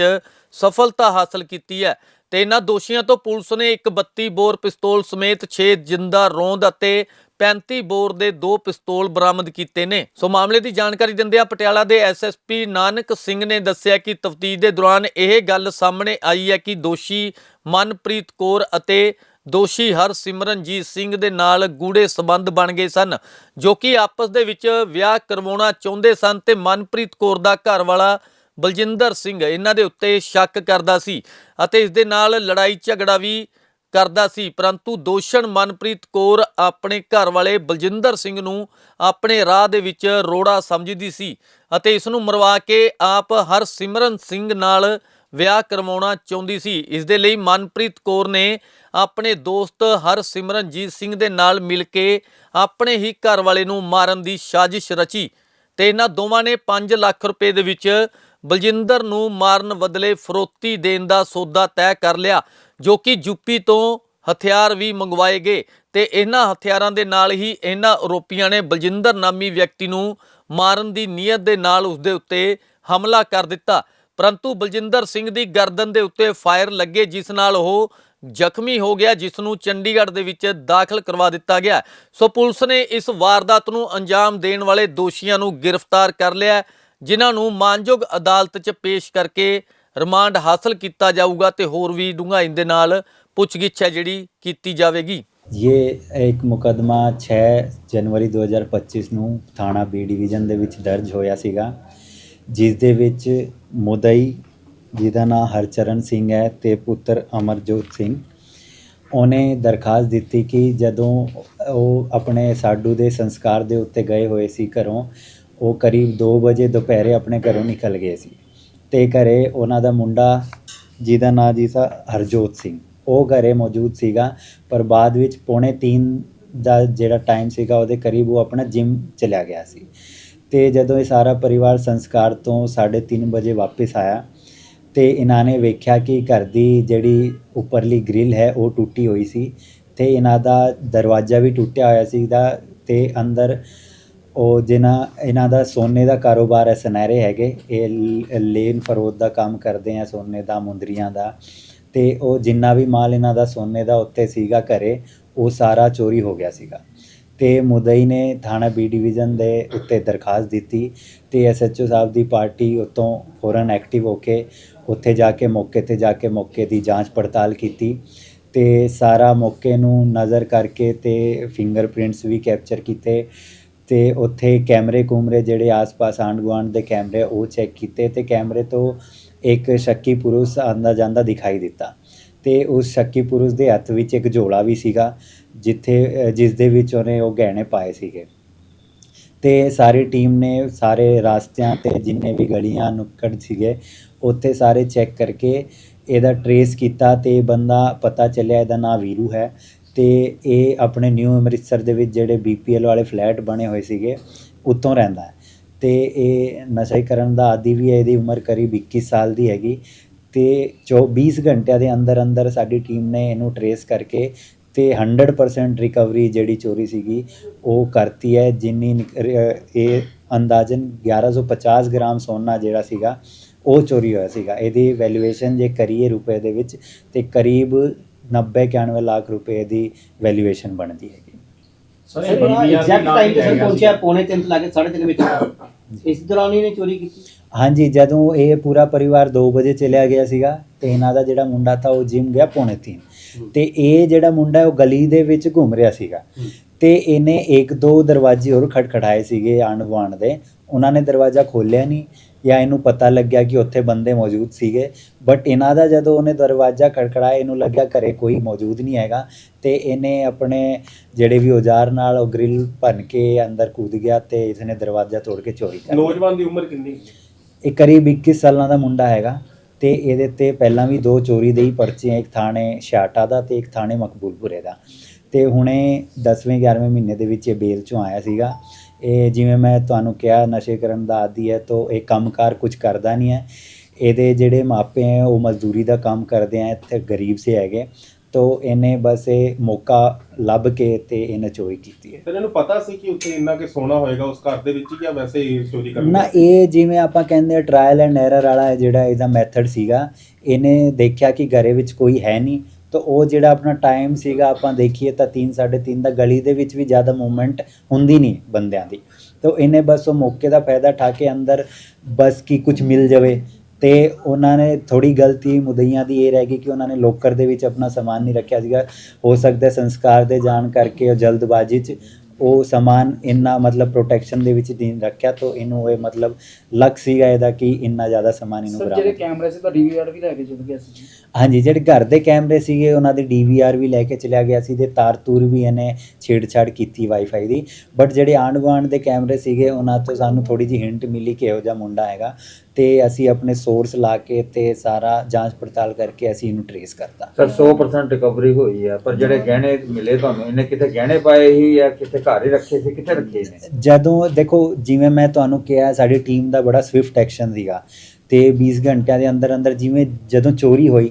ਸਫਲਤਾ ਹਾਸਲ ਕੀਤੀ ਹੈ। ਤੇ ਇਹਨਾਂ ਦੋਸ਼ੀਆਂ ਤੋਂ ਪੁਲਿਸ ਨੇ ਇੱਕ 32 ਬੋਰ ਪਿਸਤੌਲ ਸਮੇਤ 6 ਜਿੰਦਾ ਰੋਂਦ ਅਤੇ 35 ਬੋਰ ਦੇ ਦੋ ਪਿਸਤੌਲ ਬਰਾਮਦ ਕੀਤੇ ਨੇ। ਸੋ ਮਾਮਲੇ ਦੀ ਜਾਣਕਾਰੀ ਦਿੰਦਿਆਂ ਪਟਿਆਲਾ ਦੇ ਐਸਐਸਪੀ ਨਾਨਕ ਸਿੰਘ ਨੇ ਦੱਸਿਆ ਕਿ ਤਫਤੀਸ਼ ਦੇ ਦੌਰਾਨ ਇਹ ਗੱਲ ਸਾਹਮਣੇ ਆਈ ਹੈ ਕਿ ਦੋਸ਼ੀ ਮਨਪ੍ਰੀਤ ਕੌਰ ਅਤੇ ਦੋਸ਼ੀ ਹਰਸਿਮਰਨਜੀਤ ਸਿੰਘ ਦੇ ਨਾਲ ਗੂੜੇ ਸਬੰਧ ਬਣ ਗਏ ਸਨ, ਜੋ ਕਿ ਆਪਸ ਦੇ ਵਿੱਚ ਵਿਆਹ ਕਰਵਾਉਣਾ ਚਾਹੁੰਦੇ ਸਨ ਤੇ ਮਨਪ੍ਰੀਤ ਕੌਰ ਦਾ ਘਰ ਵਾਲਾ ਬਲਜਿੰਦਰ ਸਿੰਘ ਇਹਨਾਂ ਦੇ ਉੱਤੇ ਸ਼ੱਕ ਕਰਦਾ ਸੀ ਅਤੇ ਇਸ ਦੇ ਨਾਲ ਲੜਾਈ ਝਗੜਾ ਵੀ ਕਰਦਾ ਸੀ, ਪਰੰਤੂ ਦੋਸ਼ਣ ਮਨਪ੍ਰੀਤ ਕੌਰ ਆਪਣੇ ਘਰ ਵਾਲੇ ਬਲਜਿੰਦਰ ਸਿੰਘ ਨੂੰ ਆਪਣੇ ਰਾਹ ਦੇ ਵਿੱਚ ਰੋੜਾ ਸਮਝਦੀ ਸੀ ਅਤੇ ਇਸ ਨੂੰ ਮਰਵਾ ਕੇ ਆਪ ਹਰਸਿਮਰਨ ਸਿੰਘ ਨਾਲ ਵਿਆਹ ਕਰਵਾਉਣਾ ਚਾਹੁੰਦੀ ਸੀ। ਇਸ ਦੇ ਲਈ ਮਨਪ੍ਰੀਤ ਕੌਰ ਨੇ ਆਪਣੇ ਦੋਸਤ ਹਰਸਿਮਰਨਜੀਤ ਸਿੰਘ ਦੇ ਨਾਲ ਮਿਲ ਕੇ ਆਪਣੇ ਹੀ ਘਰ ਵਾਲੇ ਨੂੰ ਮਾਰਨ ਦੀ ਸਾਜ਼ਿਸ਼ ਰਚੀ ਤੇ ਇਹਨਾਂ ਦੋਵਾਂ ਨੇ 5 ਲੱਖ ਰੁਪਏ ਦੇ ਵਿੱਚ ਬਲਜਿੰਦਰ ਨੂੰ ਮਾਰਨ ਬਦਲੇ ਫਰੋਤੀ ਦੇਣ ਦਾ ਸੌਦਾ ਤੈਅ ਕਰ ਲਿਆ, ਜੋ ਕਿ ਯੂਪੀ ਤੋਂ ਹਥਿਆਰ ਵੀ ਮੰਗਵਾਏ ਗਏ ਤੇ ਇਹਨਾਂ ਹਥਿਆਰਾਂ ਦੇ ਨਾਲ ਹੀ ਇਹਨਾਂ ਆਰੋਪੀਆਂ ਨੇ ਬਲਜਿੰਦਰ ਨਾਮੀ ਵਿਅਕਤੀ ਨੂੰ ਮਾਰਨ ਦੀ ਨੀਅਤ ਦੇ ਨਾਲ ਉਸ ਦੇ ਉੱਤੇ ਹਮਲਾ ਕਰ ਦਿੱਤਾ। ਪਰੰਤੂ ਬਲਜਿੰਦਰ ਸਿੰਘ ਦੀ ਗਰਦਨ ਦੇ ਉੱਤੇ ਫਾਇਰ ਲੱਗੇ, ਜਿਸ ਨਾਲ ਉਹ ਜ਼ਖਮੀ ਹੋ ਗਿਆ, ਜਿਸ ਨੂੰ ਚੰਡੀਗੜ੍ਹ ਦੇ ਵਿੱਚ ਦਾਖਲ ਕਰਵਾ ਦਿੱਤਾ ਗਿਆ। ਸੋ ਪੁਲਿਸ ਨੇ ਇਸ ਵਾਰਦਾਤ ਨੂੰ ਅੰਜਾਮ ਦੇਣ ਵਾਲੇ ਦੋਸ਼ੀਆਂ ਨੂੰ ਗ੍ਰਿਫਤਾਰ ਕਰ ਲਿਆ ਜਿਨ੍ਹਾਂ ਨੂੰ ਮਾਨਯੋਗ ਅਦਾਲਤ 'ਚ ਪੇਸ਼ ਕਰਕੇ ਰਿਮਾਂਡ ਹਾਸਲ ਕੀਤਾ ਜਾਊਗਾ ਤੇ ਹੋਰ ਵੀ ਡੂੰਘਾਈ ਦੇ ਨਾਲ ਪੁੱਛਗਿੱਛ ਹੈ ਜਿਹੜੀ ਕੀਤੀ ਜਾਵੇਗੀ। ਇਹ ਇੱਕ ਮੁਕਦਮਾ 6 ਜਨਵਰੀ 2025 ਨੂੰ ਥਾਣਾ ਬੀ ਡਿਵੀਜ਼ਨ ਦੇ ਵਿੱਚ ਦਰਜ ਹੋਇਆ ਸੀਗਾ। ਜਿਸ ਦੇ ਵਿੱਚ ਮੁਦਈ, ਜਿਹਦਾ ਨਾਂ ਹਰਚਰਨ ਸਿੰਘ ਹੈ ਅਤੇ ਪੁੱਤਰ ਅਮਰਜੋਤ ਸਿੰਘ। ਉਹਨੇ ਦਰਖਾਸਤ ਦਿੱਤੀ ਕਿ ਜਦੋਂ ਉਹ ਆਪਣੇ ਸਾਡੂ ਦੇ ਸੰਸਕਾਰ ਦੇ ਉੱਤੇ ਗਏ ਹੋਏ ਸੀ ਘਰੋਂ, ਉਹ ਕਰੀਬ 2 ਵਜੇ ਦੁਪਹਿਰੇ ਆਪਣੇ ਘਰੋਂ ਨਿਕਲ ਗਏ ਸੀ ਅਤੇ ਘਰੇ ਉਹਨਾਂ ਦਾ ਮੁੰਡਾ, ਜਿਹਦਾ ਨਾਂ ਜੀ ਸਾ ਹਰਜੋਤ ਸਿੰਘ। ਉਹ ਘਰੇ ਮੌਜੂਦ ਸੀਗਾ, ਪਰ ਬਾਅਦ ਵਿੱਚ ਪੌਣੇ 3 ਦਾ ਜਿਹੜਾ ਟਾਈਮ ਸੀਗਾ, ਉਹਦੇ ਕਰੀਬ ਉਹ ਆਪਣਾ ਜਿਮ ਚਲਿਆ ਗਿਆ ਸੀ। ਤੇ ਜਦੋਂ ਇਹ ਸਾਰਾ ਪਰਿਵਾਰ ਸੰਸਕਾਰ ਤੋਂ 3:30 ਵਜੇ ਵਾਪਸ ਆਇਆ, ਤੇ ਇਹਨਾਂ ਨੇ ਵੇਖਿਆ ਕਿ ਘਰ ਦੀ ਜਿਹੜੀ ਉੱਪਰਲੀ ਗ੍ਰਿਲ ਹੈ, ਉਹ ਟੁੱਟੀ ਹੋਈ ਸੀ ਤੇ ਇਹਨਾਂ ਦਾ ਦਰਵਾਜ਼ਾ ਵੀ ਟੁੱਟਿਆ ਹੋਇਆ ਸੀ ਸੀਗਾ ਤੇ ਅੰਦਰ ਉਹ ਜਿਨ੍ਹਾਂ, ਇਹਨਾਂ ਦਾ ਸੋਨੇ ਦਾ ਕਾਰੋਬਾਰ ਹੈ, ਸੁਨਹਿਰੇ ਹੈਗੇ, ਇਹ ਲੇਨ ਫਰੋਦ ਦਾ ਕੰਮ ਕਰਦੇ ਆ, ਸੋਨੇ ਦਾ, ਮੁੰਦਰੀਆਂ ਦਾ ਤੇ ਉਹ ਜਿੰਨਾ ਵੀ ਮਾਲ ਇਹਨਾਂ ਦਾ ਸੋਨੇ ਦਾ ਉੱਤੇ ਸੀਗਾ ਘਰੇ, ਉਹ ਸਾਰਾ ਚੋਰੀ ਹੋ ਗਿਆ ਸੀਗਾ। ਤੇ ਮੁਦਈ ਨੇ ਥਾਣਾ ਬੀ ਡਿਵੀਜ਼ਨ ਦੇ ਉੱਤੇ ਦਰਖਾਸਤ ਦਿੱਤੀ ਤੇ ਐਸਐਚਓ ਸਾਹਿਬ ਦੀ ਪਾਰਟੀ ਉਤੋਂ ਫੌਰਨ ਐਕਟਿਵ ਹੋ ਕੇ ਉੱਥੇ ਜਾ ਕੇ ਮੌਕੇ ਤੇ ਜਾ ਕੇ ਮੌਕੇ ਦੀ ਜਾਂਚ ਪੜਤਾਲ ਕੀਤੀ ਤੇ ਸਾਰਾ ਮੌਕੇ ਨੂੰ ਨਜ਼ਰ ਕਰਕੇ ਤੇ ਫਿੰਗਰਪ੍ਰਿੰਟਸ ਵੀ ਕੈਪਚਰ ਕੀਤੇ ਤੇ ਉੱਥੇ ਕੈਮਰੇ ਕੂਮਰੇ ਜਿਹੜੇ ਆਸ-ਪਾਸ ਆਂਢ ਗੁਆਂਢ ਦੇ ਕੈਮਰੇ ਉਹ ਚੈੱਕ ਕੀਤੇ ਤੇ ਕੈਮਰੇ ਤੋਂ ਇੱਕ ਸ਼ੱਕੀ ਪੁਰਸ਼ ਆਂਦਾ ਜਾਂਦਾ ਦਿਖਾਈ ਦਿੱਤਾ ਤੇ ਉਸ ਸ਼ੱਕੀ ਪੁਰਸ਼ ਦੇ ਹੱਥ ਵਿੱਚ ਇੱਕ ਝੋਲਾ ਵੀ ਸੀਗਾ ਜਿੱਥੇ ਜਿਸ ਦੇ ਵਿੱਚ ਉਹਨੇ ਉਹ ਗਹਿਣੇ ਪਾਏ ਸੀਗੇ। ਤੇ ਸਾਰੀ ਟੀਮ ਨੇ ਸਾਰੇ ਰਾਸਤਿਆਂ ਤੇ ਜਿੰਨੇ ਵੀ ਗਲੀਆਂ ਨੁੱਕੜ ਸੀਗੇ, ਉੱਥੇ ਸਾਰੇ ਚੈੱਕ ਕਰਕੇ ਇਹਦਾ ਟਰੇਸ ਕੀਤਾ ਤੇ ਬੰਦਾ ਪਤਾ ਚੱਲਿਆ ਇਹਦਾ ਨਾਂ ਵੀਰੂ ਹੈ। ਤੇ ਇਹ ਆਪਣੇ ਨਿਊ ਅੰਮ੍ਰਿਤਸਰ ਦੇ ਵਿੱਚ ਜਿਹੜੇ ਬੀਪੀਐਲ ਵਾਲੇ ਫਲੈਟ ਬਣੇ ਹੋਏ ਸੀਗੇ ਉੱਤੋਂ ਰਹਿੰਦਾ ਹੈ। ਤੇ ਇਹ ਨਸ਼ਾ ਕਰਨ ਦਾ ਆਦੀ ਵੀ ਹੈ, ਇਹਦੀ ਉਮਰ ਕਰੀਬ 21 ਸਾਲ ਦੀ ਹੈਗੀ। ਤੇ 24 ਘੰਟਿਆਂ ਦੇ ਅੰਦਰ ਅੰਦਰ ਸਾਡੀ ਟੀਮ ਨੇ ਇਹਨੂੰ ਟਰੇਸ ਕਰਕੇ ਤੇ 100% ਰਿਕਵਰੀ ਜਿਹੜੀ ਚੋਰੀ ਸੀਗੀ ਉਹ ਕਰਤੀ ਹੈ। ਜਿੰਨੀ ਨਿਕ- ਇਹ ਅੰਦਾਜ਼ਨ 1150 ਗ੍ਰਾਮ ਸੋਨਾ ਜਿਹੜਾ ਸੀਗਾ ਉਹ ਚੋਰੀ ਹੋਇਆ ਸੀਗਾ। ਇਹਦੀ ਵੈਲਿਊਏਸ਼ਨ ਜੇ ਕਰੀਏ ਰੁਪਏ ਦੇ ਵਿੱਚ ਤੇ ਕਰੀਬ 90 91 ਲੱਖ ਰੁਪਏ ਦੀ ਵੈਲਿਊਏਸ਼ਨ ਬਣਦੀ ਹੈਗੀ। ਸਰ ਸਰ ਐਗਜ਼ੈਕਟ ਟਾਈਮ ਤੇ ਸਰ ਪਹੁੰਚਿਆ ਪੌਣੇ 3 ਲੱਗੇ 3:30 ਵਿੱਚ ਇਸ ਦੌਰਾਨ ਇਹਨੇ ਚੋਰੀ ਕੀਤੀ? ਹਾਂਜੀ ਜਦੋਂ ਇਹ ਪੂਰਾ ਪਰਿਵਾਰ 2 ਵਜੇ ਚਲਿਆ ਗਿਆ ਸੀਗਾ ਤੇ ਇਹਨਾਂ ਦਾ ਜਿਹੜਾ ਮੁੰਡਾ ਤਾਂ ਉਹ ਜਿਮ ਗਿਆ ਪੌਣੇ 3 ਤੇ ਇਹ ਜਿਹੜਾ ਮੁੰਡਾ ਉਹ ਗਲੀ ਦੇ ਵਿੱਚ ਘੁੰਮ ਰਿਹਾ ਸੀਗਾ। ਤੇ ਇਹਨੇ ਇੱਕ ਦੋ ਦਰਵਾਜ਼ੇ ਹੋਰ ਖਟਖਟਾਏ ਸੀਗੇ ਆਂਢ ਗੁਆਂਢ ਦੇ। ਉਹਨਾਂ ਨੇ ਦਰਵਾਜ਼ਾ ਖੋਲ੍ਹਿਆ ਨਹੀਂ ਜਾਂ ਇਹਨੂੰ ਪਤਾ ਲੱਗਿਆ ਕਿ ਉੱਥੇ ਬੰਦੇ ਮੌਜੂਦ ਸੀਗੇ। ਬਟ ਇਹਨਾਂ ਦਾ ਜਦੋਂ ਉਹਨੇ ਦਰਵਾਜ਼ਾ ਖੜਖੜਾਇਆ ਇਹਨੂੰ ਲੱਗਿਆ ਘਰੇ ਕੋਈ ਮੌਜੂਦ ਨਹੀਂ ਹੈਗਾ। ਤੇ ਇਹਨੇ ਆਪਣੇ ਜਿਹੜੇ ਵੀ ਔਜ਼ਾਰ ਨਾਲ ਉਹ ਗ੍ਰਿਲ ਭੰਨ ਕੇ ਅੰਦਰ ਕੂਦ ਗਿਆ ਤੇ ਇਸਨੇ ਦਰਵਾਜ਼ਾ ਤੋੜ ਕੇ ਚੋਰੀ ਕਰ ਨੌਜਵਾਨ ਦੀ ਉਮਰ ਕਿੰਨੀ? ਇਹ ਕਰੀਬ 21 ਸਾਲਾਂ ਦਾ ਮੁੰਡਾ ਹੈਗਾ। ਤੇ ਇਹਦੇ ਤੇ ਪਹਿਲਾਂ ਵੀ ਦੋ ਚੋਰੀ ਦੇ ਹੀ ਪਰਚੇ ਆ, ਇੱਕ ਥਾਣੇ ਛਾਟਾ ਦਾ ਤੇ ਇੱਕ ਥਾਣੇ ਮਕਬੂਲਪੁਰੇ ਦਾ। ਤੇ ਹੁਣੇ 10ਵੇਂ 11ਵੇਂ ਮਹੀਨੇ ਦੇ ਵਿੱਚ ਇਹ ਬੇਲ ਚੋਂ ਆਇਆ ਸੀਗਾ। ਇਹ ਜਿਵੇਂ ਮੈਂ ਤੁਹਾਨੂੰ ਕਿਹਾ, ਨਸ਼ੇ ਕਰਨ ਦਾ ਆਦੀ ਹੈ ਤਾਂ ਇਹ ਕੰਮਕਾਰ ਕੁਝ ਕਰਦਾ ਨਹੀਂ ਹੈ। ਇਹਦੇ ਜਿਹੜੇ ਮਾਪੇ ਹੈ, ਉਹ ਮਜ਼ਦੂਰੀ ਦਾ ਕੰਮ ਕਰਦੇ ਆ ਇੱਥੇ ਗਰੀਬ ਸੇ ਹੈਗੇ। ਤੋ ਇਹਨੇ ਬਸ ਇਹ ਮੌਕਾ ਲੱਭ ਕੇ ਤੇ ਇਹਨੇ ਚੋਰੀ ਕੀਤੀ ਹੈ। ਫਿਰ ਇਹਨੂੰ ਪਤਾ ਸੀ ਕਿ ਉੱਥੇ ਇੰਨਾ ਕਿ ਸੋਨਾ ਹੋਏਗਾ ਉਸ ਘਰ ਦੇ ਵਿੱਚ ਜਾਂ ਵੈਸੇ ਹੀ ਚੋਰੀ ਕਰਨ ਨਾ ਇਹ ਜਿਵੇਂ ਆਪਾਂ ਕਹਿੰਦੇ ਆ ਟ੍ਰਾਇਲ ਐਂਡ ਐਰਰ ਵਾਲਾ ਜਿਹੜਾ ਇਹਦਾ ਮੈਥਡ ਸੀਗਾ ਇਹਨੇ ਦੇਖਿਆ ਕਿ ਘਰੇ ਵਿੱਚ ਕੋਈ ਹੈ ਨਹੀਂ ਤਾਂ ਉਹ ਜਿਹੜਾ ਆਪਣਾ ਟਾਈਮ ਸੀਗਾ ਆਪਾਂ ਦੇਖੀਏ ਤਾਂ 3 3:30 ਦਾ ਗਲੀ ਦੇ ਵਿੱਚ ਵੀ ਜ਼ਿਆਦਾ ਮੂਵਮੈਂਟ ਹੁੰਦੀ ਨਹੀਂ ਬੰਦਿਆਂ ਦੀ। ਤਾਂ ਇਹਨੇ ਬਸ ਉਹ ਮੌਕੇ ਦਾ ਫਾਇਦਾ ਠਾ ਕੇ ਅੰਦਰ ਬਸ ਕੀ ਕੁਝ ਮਿਲ ਜਾਵੇ ਤੇ ਉਹਨਾਂ ਨੇ ਥੋੜੀ ਗਲਤੀ ਮੁਦਈਆਂ ਦੀ ਇਹ ਰਹਿ ਗਈ ਕਿ ਉਹਨਾਂ ਨੇ ਲੋਕਰ ਦੇ ਵਿੱਚ ਆਪਣਾ ਸਮਾਨ ਨਹੀਂ ਰੱਖਿਆ ਸੀਗਾ। ਹੋ ਸਕਦਾ ਸੰਸਕਾਰ ਦੇ ਜਾਣ ਕਰਕੇ ਉਹ ਜਲਦਬਾਜ਼ੀ 'ਚ ਉਹ ਸਮਾਨ ਇੰਨਾ ਮਤਲਬ ਪ੍ਰੋਟੈਕਸ਼ਨ ਦੇ ਵਿੱਚ ਨਹੀਂ ਰੱਖਿਆ ਤਾਂ ਇਹਨੂੰ ਇਹ ਮਤਲਬ ਲੱਕ ਸੀਗਾ ਇਹਦਾ ਕਿ ਇੰਨਾ ਜ਼ਿਆਦਾ ਸਮਾਨ ਇਹਨੂੰ ਸਰ ਬਰਾਮਦ ਜਿਹੜੇ ਕੈਮਰੇ ਸੀ ਤਾਂ ਡੀਵੀਆਰ ਵੀ ਲੈ ਕੇ ਚਲ ਗਿਆ ਸੀ ਹਾਂਜੀ ਜਿਹੜੇ ਘਰ ਦੇ ਕੈਮਰੇ ਸੀਗੇ ਉਹਨਾਂ ਦੀ ਡੀਵੀਆਰ ਵੀ ਲੈ ਕੇ ਚਲਿਆ ਗਿਆ ਸੀ ਤੇ ਤਾਰ ਤੂਰ ਵੀ ਇਹਨੇ ਛੇੜਛਾੜ ਕੀਤੀ ਵਾਈਫਾਈ ਦੀ। ਬਟ ਜਿਹੜੇ ਆਂਢ ਗੁਆਂਢ ਦੇ ਕੈਮਰੇ ਸੀਗੇ ਉਹਨਾਂ ਤੋਂ ਸਾਨੂੰ ਥੋੜੀ ਜਿਹੀ ਹਿੰਟ ਮਿਲੀ ਕਿ ਇਹੋ ਜਿਹਾ ਮੁੰਡਾ ਹੈਗਾ ਤੇ ਅਸੀਂ ਆਪਣੇ ਸੋਰਸ ਲਾ ਕੇ ਤੇ ਸਾਰਾ ਜਾਂਚ ਪੜਤਾਲ ਕਰਕੇ ਅਸੀਂ ਇਹਨੂੰ ਟਰੇਸ ਕਰਤਾ। ਸਰ 100% ਰਿਕਵਰੀ ਹੋਈ ਹੈ ਪਰ ਜਿਹੜੇ ਗਹਿਣੇ ਮਿਲੇ ਤੁਹਾਨੂੰ ਇਹਨੇ ਕਿਤੇ ਗਹਿਣੇ ਪਾਏ ਹੀ ਜਾਂ ਕਿਤੇ ਘਰ ਹੀ ਰੱਖੇ ਸੀ, ਕਿੱਥੇ ਰੱਖੇ ਨੇ? ਜਦੋਂ, ਦੇਖੋ, ਜਿਵੇਂ ਮੈਂ ਤੁਹਾਨੂੰ ਕਿਹਾ, ਸਾਡੀ ਟੀਮ ਦਾ ਬੜਾ ਸਵਿਫਟ ਐਕਸ਼ਨ ਸੀਗਾ ਤੇ 20 ਘੰਟਿਆਂ ਦੇ ਅੰਦਰ ਅੰਦਰ ਜਿਵੇਂ ਜਦੋਂ ਚੋਰੀ ਹੋਈ,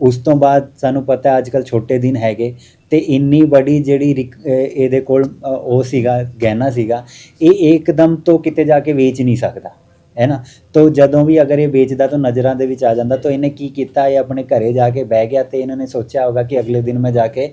ਉਸ ਤੋਂ ਬਾਅਦ ਸਾਨੂੰ ਪਤਾ ਅੱਜ ਕੱਲ ਛੋਟੇ ਦਿਨ ਹੈਗੇ ਤੇ ਇੰਨੀ ਬੜੀ ਜਿਹੜੀ ਇਹਦੇ ਕੋਲ ਉਹ ਸੀਗਾ, ਗਹਿਣਾ ਸੀਗਾ, ਇਹ ਇੱਕਦਮ ਤੋਂ ਕਿਤੇ ਜਾ ਕੇ ਵੇਚ ਨਹੀਂ ਸਕਦਾ, ਹੈ ਨਾ? ਤੋ ਜਦੋਂ ਵੀ ਅਗਰ ਇਹ ਵੇਚਦਾ ਤਾਂ ਨਜ਼ਰਾਂ ਦੇ ਵਿੱਚ ਆ ਜਾਂਦਾ, ਤਾਂ ਇਹਨੇ ਕੀ ਕੀਤਾ? ਇਹ ਆਪਣੇ ਘਰੇ ਜਾ ਕੇ ਬਹਿ ਗਿਆ ਤੇ ਇਹਨਾਂ ਨੇ ਸੋਚਿਆ ਹੋਗਾ ਕਿ ਅਗਲੇ ਦਿਨ ਮੈਂ ਜਾ ਕੇ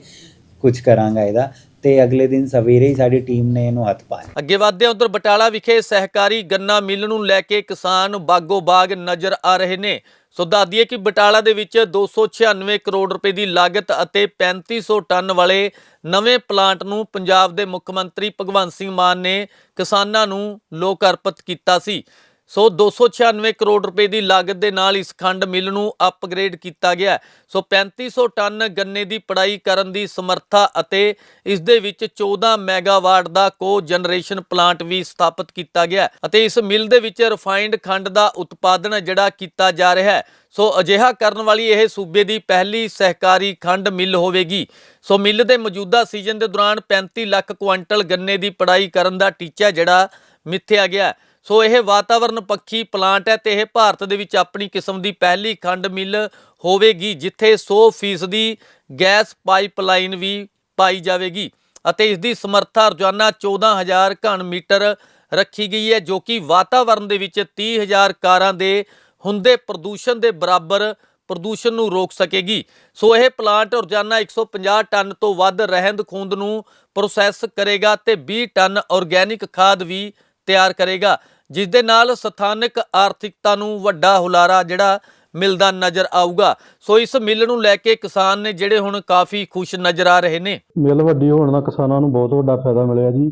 ਕੁਝ ਕਰਾਂਗਾ ਇਹਦਾ। ਤੇ ਅਗਲੇ ਦਿਨ ਸਵੇਰੇ ਹੀ ਸਾਡੀ ਟੀਮ ਨੇ ਇਹਨੂੰ ਹੱਥ ਪਾਇਆ। ਅੱਗੇ ਵਧਦੇ ਹਾਂ, ਉਧਰ ਬਟਾਲਾ ਵਿਖੇ ਸਹਿਕਾਰੀ ਗੰਨਾ ਮਿੱਲ ਨੂੰ ਲੈ ਕੇ ਕਿਸਾਨ ਬਾਗੋ ਬਾਗ ਨਜ਼ਰ ਆ ਰਹੇ ਨੇ। ਸੋ ਦੱਸਦੀਏ ਕਿ ਬਟਾਲਾ ਦੇ ਵਿੱਚ 296 ਕਰੋੜ ਰੁਪਏ ਦੀ ਲਾਗਤ ਅਤੇ 3500 ਟਨ ਵਾਲੇ ਨਵੇਂ ਪਲਾਂਟ ਨੂੰ ਪੰਜਾਬ ਦੇ ਮੁੱਖ ਮੰਤਰੀ ਭਗਵੰਤ ਸਿੰਘ ਮਾਨ ਨੇ ਕਿਸਾਨਾਂ ਨੂੰ ਲੋਕ ਅਰਪਿਤ ਕੀਤਾ ਸੀ। ਸੋ 296 ਕਰੋੜ ਰੁਪਏ ਦੀ ਲਾਗਤ ਦੇ ਨਾਲ ਇਸ ਖੰਡ ਮਿੱਲ ਨੂੰ ਅਪਗ੍ਰੇਡ ਕੀਤਾ ਗਿਆ ਹੈ। ਸੋ 3500 ਟਨ ਗੰਨੇ ਦੀ ਪੜਾਈ ਕਰਨ ਦੀ ਸਮਰੱਥਾ ਅਤੇ ਇਸ ਦੇ ਵਿੱਚ 14 ਮੈਗਾਵਾਟ ਦਾ ਕੋ ਜਨਰੇਸ਼ਨ ਪਲਾਂਟ ਵੀ ਸਥਾਪਿਤ ਕੀਤਾ ਗਿਆ ਅਤੇ ਇਸ ਮਿੱਲ ਦੇ ਵਿੱਚ ਰਿਫਾਈਨਡ ਖੰਡ ਦਾ ਉਤਪਾਦਨ ਜਿਹੜਾ ਕੀਤਾ ਜਾ ਰਿਹਾ ਹੈ। ਸੋ ਅਜਿਹਾ ਕਰਨ ਵਾਲੀ ਇਹ ਸੂਬੇ ਦੀ ਪਹਿਲੀ ਸਹਿਕਾਰੀ ਖੰਡ ਮਿੱਲ ਹੋਵੇਗੀ। ਸੋ ਮਿੱਲ ਦੇ ਮੌਜੂਦਾ ਸੀਜ਼ਨ ਦੇ ਦੌਰਾਨ 35 ਲੱਖ ਕੁਇੰਟਲ ਗੰਨੇ ਦੀ ਪੜਾਈ ਕਰਨ ਦਾ ਟੀਚਾ ਜਿਹੜਾ ਮਿੱਥਿਆ ਗਿਆ ਸੋ ਇਹ ਵਾਤਾਵਰਣ ਪੱਖੀ ਪਲਾਂਟ ਹੈ ਤੇ ਇਹ ਭਾਰਤ ਦੇ ਵਿੱਚ ਆਪਣੀ ਕਿਸਮ ਦੀ ਪਹਿਲੀ ਖੰਡ ਮਿੱਲ ਹੋਵੇਗੀ, ਜਿੱਥੇ 100% ਦੀ ਗੈਸ ਪਾਈਪਲਾਈਨ ਵੀ ਪਾਈ ਜਾਵੇਗੀ ਅਤੇ ਇਸ ਦੀ ਸਮਰੱਥਾ ਰੋਜ਼ਾਨਾ 14000 ਘਣ ਮੀਟਰ ਰੱਖੀ ਗਈ ਹੈ, ਜੋ ਕਿ ਵਾਤਾਵਰਣ ਦੇ ਵਿੱਚ 30000 ਕਾਰਾਂ ਦੇ ਹੁੰਦੇ ਪ੍ਰਦੂਸ਼ਣ ਦੇ ਬਰਾਬਰ ਪ੍ਰਦੂਸ਼ਣ ਨੂੰ ਰੋਕ ਸਕੇਗੀ। ਸੋ ਇਹ ਪਲਾਂਟ ਰੋਜ਼ਾਨਾ 150 ਟਨ ਤੋਂ ਵੱਧ ਰਹਿੰਦ ਖੂੰਦ ਨੂੰ ਪ੍ਰੋਸੈਸ ਕਰੇਗਾ ਤੇ 20 ਟਨ ਆਰਗੈਨਿਕ ਖਾਦ ਵੀ ਤਿਆਰ ਕਰੇਗਾ ਜਿਸ ਦੇ ਨਾਲ ਸਥਾਨਕ ਆਰਥਿਕਤਾ ਨੂੰ ਵੱਡਾ ਹੁਲਾਰਾ ਜਿਹੜਾ ਮਿਲਦਾ ਨਜ਼ਰ ਆਊਗਾ। ਸੋ ਇਸ ਮਿੱਲ ਨੂੰ ਲੈ ਕੇ ਕਿਸਾਨ ਨੇ ਜਿਹੜੇ ਹੁਣ ਕਾਫੀ ਖੁਸ਼ ਨਜ਼ਰ ਆ ਰਹੇ ਨੇ। ਮਿਲ ਵੱਡੀ ਹੋਣ ਨਾਲ ਕਿਸਾਨਾਂ ਨੂੰ ਬਹੁਤ ਵੱਡਾ ਫਾਇਦਾ ਮਿਲਿਆ ਜੀ।